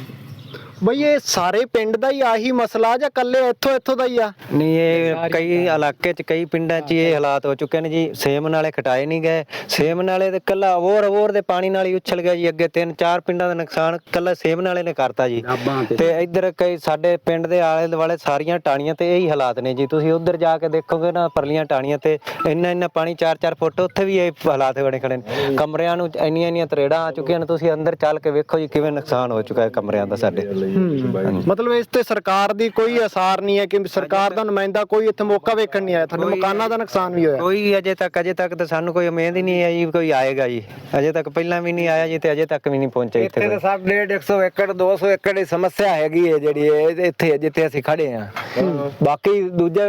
ਬਈ ਇਹ ਸਾਰੇ ਪਿੰਡ ਦਾ ਹੀ ਆਹੀ ਮਸਲਾ ਜਾਂ ਕੱਲੇ ਇੱਥੋਂ ਇੱਥੋਂ ਦਾ ਹੀ ਆ? ਨਹੀਂ ਇਹ ਕਈ ਇਲਾਕੇ 'ਚ ਕਈ ਪਿੰਡਾਂ 'ਚ ਇਹ ਹਾਲਾਤ ਹੋ ਚੁੱਕੇ ਨੇ ਜੀ। ਸੇਮ ਨਾਲੇ ਖਟਾਏ ਨਹੀਂ ਗਏ। ਸੇਮ ਨਾਲੇ ਤੇ ਕੱਲਾ ਹੋਰ ਹੋਰ ਦੇ ਪਾਣੀ ਨਾਲ ਹੀ ਉਛਲ ਗਿਆ ਜੀ। ਅੱਗੇ ਤਿੰਨ ਚਾਰ ਪਿੰਡਾਂ ਦਾ ਨੁਕਸਾਨ ਕੱਲਾ ਸੇਮ ਨਾਲੇ ਨੇ ਕਰਤਾ ਜੀ। ਤੇ। ਇੱਧਰ ਕਈ ਸਾਡੇ ਪਿੰਡ ਦੇ ਆਲੇ ਦੁਆਲੇ ਸਾਰੀਆਂ ਟਾਣੀਆਂ ਤੇ ਇਹੀ ਹਾਲਾਤ ਨੇ ਜੀ। ਤੁਸੀਂ ਉੱਧਰ ਜਾ ਕੇ ਦੇਖੋਗੇ ਨਾ ਪਰਲੀਆਂ ਟਾਣੀਆਂ ਤੇ ਇੰਨਾ ਇੰਨਾ ਪਾਣੀ 4-4 ਫੁੱਟ ਉੱਥੇ ਵੀ ਇਹ ਹਾਲਾਤ ਬਣੇ ਖੜੇ ਨੇ। ਕਮਰਿਆਂ ਨੂੰ ਇੰਨੀਆਂ ਇੰਨੀਆਂ ਤਰੇੜਾਂ ਆ ਚੁੱਕੀਆਂ ਨੇ। ਤੁਸੀਂ ਅੰਦਰ ਚੱਲ ਕੇ ਵੇਖੋ ਜੀ ਕਿਵੇਂ ਨੁਕਸਾਨ ਹੋ ਚੁੱਕਾ ਹੈ ਕਮਰਿਆਂ ਦਾ ਸਾਡੇ। ਮਤਲਬ ਇਸ ਤੇ ਸਰਕਾਰ ਦੀ ਕੋਈ ਅਸਾਰ ਨਹੀਂ ਹੈ ਕਿ ਸਰਕਾਰ ਦਾ ਨੁਮਾਇੰਦਾ ਕੋਈ ਇੱਥੇ ਮੌਕਾ ਵੇਖਣ ਨਹੀਂ ਆਇਆ ਤੁਹਾਡੇ ਮਕਾਨਾਂ ਦਾ ਨੁਕਸਾਨ ਵੀ ਹੋਇਆ। ਕੋਈ ਅਜੇ ਤੱਕ ਅਜੇ ਤੱਕ ਤਾਂ ਸਾਨੂੰ ਕੋਈ ਉਮੀਦ ਹੀ ਨਹੀਂ ਆਈ ਕੋਈ ਆਏਗਾ ਜੀ। ਅਜੇ ਤੱਕ ਪਹਿਲਾਂ ਵੀ ਨਹੀਂ ਆਇਆ ਜੀ ਤੇ ਅਜੇ ਤੱਕ ਵੀ ਨਹੀਂ ਪਹੁੰਚਿਆ ਇੱਥੇ ਇੱਥੇ ਤਾਂ ਸਭ 1.5 100 ਏਕੜ 200 ਏਕੜ ਦੀ ਸਮੱਸਿਆ ਹੈਗੀ ਹੈ ਜਿਹੜੀ ਇਹ ਇੱਥੇ ਜਿੱਥੇ ਅਸੀਂ ਖੜੇ ਆ ਬਾਕੀ ਦੂਜੇ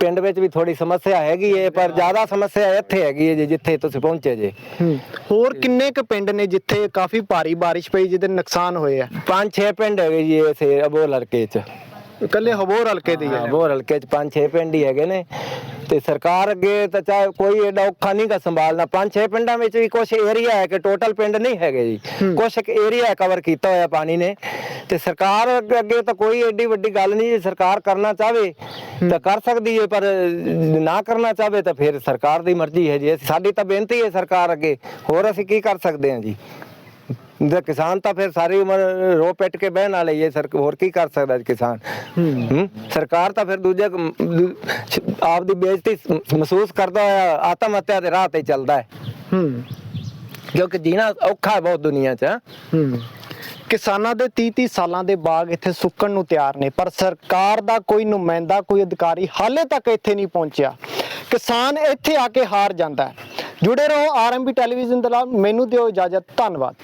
ਪਿੰਡ ਵਿੱਚ ਵੀ ਥੋੜੀ ਸਮੱਸਿਆ ਹੈਗੀ ਹੈ ਪਰ ਜ਼ਿਆਦਾ ਸਮੱਸਿਆ ਇੱਥੇ ਹੈਗੀ ਹੈ ਜੀ ਜਿੱਥੇ ਤੁਸੀਂ ਪਹੁੰਚੇ ਜੇ। ਹੋਰ ਕਿੰਨੇ ਕੁ ਪਿੰਡ ਨੇ ਜਿੱਥੇ ਕਾਫੀ ਭਾਰੀ ਬਾਰਿਸ਼ ਪਈ ਜਿਹਦੇ ਨੁਕਸਾਨ ਹੋਏ ਆ? ਪੰਜ ਛੇ ਪਿੰਡ ਹੈਗੇ ਜੀ ਇਸ ਅਬੋਰ ਹਲਕੇ 'ਚ। ਇਕੱਲੇ ਹਬੋਰ ਹਲਕੇ ਦੇ ਹੀ ਹਾਂ ਆ ਅਬੋਰ ਹਲਕੇ 'ਚ ਪੰਜ ਛੇ ਪਿੰਡ ਹੀ ਹੈਗੇ ਨੇ। ਤੇ ਸਰਕਾਰ ਅੱਗੇ ਤਾਂ ਚਾਹੇ ਕੋਈ ਏਡਾ ਔਖਾ ਨਹੀਂ ਗਾ ਸੰਭਾਲਣਾ। ਪੰਜ ਛੇ ਪਿੰਡਾਂ ਵਿੱਚ ਵੀ ਕੁਝ ਏਰੀਆ ਹੈ ਕਿ ਟੋਟਲ ਪਿੰਡ ਨਹੀਂ ਹੈਗੇ ਜੀ। ਕੁਝ ਏਰੀਆ ਕਵਰ ਕੀਤਾ ਹੋਇਆ ਪਾਣੀ ਨੇ। ਤੇ ਸਰਕਾਰ ਅੱਗੇ ਤਾਂ ਕੋਈ ਏਡੀ ਵੱਡੀ ਗੱਲ ਨਹੀਂ ਜੇ ਸਰਕਾਰ ਕਰਨਾ ਚਾਹਵੇ ਤਾਂ ਕਰ ਸਕਦੀ ਹੈ ਪਰ ਨਾ ਕਰਨਾ ਚਾਹਵੇ ਤਾਂ ਫਿਰ ਸਰਕਾਰ ਦੀ ਮਰਜ਼ੀ ਹੈ ਜੀ। ਸਾਡੀ ਤਾਂ ਬੇਨਤੀ ਹੈ ਸਰਕਾਰ ਅੱਗੇ। ਹੋਰ ਅਸੀਂ ਕੀ ਕਰ ਸਕਦੇ ਹਾਂ ਜੀ? ਦੇ ਕਿਸਾਨ ਤਾਂ ਫਿਰ ਸਾਰੀ ਉਮਰ ਰੋ ਪਿੱਟ ਕੇ ਬਹਿਣ ਵਾਲੇ ਹੀ ਹੈ ਸਰ ਹੋਰ ਕੀ ਕਰ ਸਕਦਾ ਜੀ ਕਿਸਾਨ? ਹੂੰ। ਸਰਕਾਰ ਤਾਂ ਫਿਰ ਦੂਜੇ ਆਪ ਦੀ ਬੇਇੱਜ਼ਤੀ ਮਹਿਸੂਸ ਕਰਦਾ ਹੋਇਆ ਆਤਮ ਹੱਤਿਆ ਦੇ ਰਾਹ ਤੇ ਚੱਲਦਾ ਹੈ। ਹੂੰ। ਕਿਉਂਕਿ ਜੀਣਾ ਔਖਾ ਹੈ ਬਹੁਤ ਦੁਨੀਆ 'ਚ ਹੂੰ। ਕਿਸਾਨਾਂ ਦੇ 30 30 ਸਾਲਾਂ ਦੇ ਬਾਗ ਇੱਥੇ ਸੁੱਕਣ ਨੂੰ ਤਿਆਰ ਨੇ ਪਰ ਸਰਕਾਰ ਦਾ ਕੋਈ ਨੁਮਾਇੰਦਾ ਕੋਈ ਅਧਿਕਾਰੀ ਹਾਲੇ ਤੱਕ ਇੱਥੇ ਨਹੀਂ ਪਹੁੰਚਿਆ। ਕਿਸਾਨ ਇੱਥੇ ਆ ਕੇ ਹਾਰ ਜਾਂਦਾ ਹੈ। ਜੁੜੇ ਰਹੋ ਆਰਐਮਬੀ ਟੈਲੀਵਿਜ਼ਨ ਦੇ ਨਾਲ ਮੈਨੂੰ ਦਿਓ ਇਜਾਜ਼ਤ ਧੰਨਵਾਦ।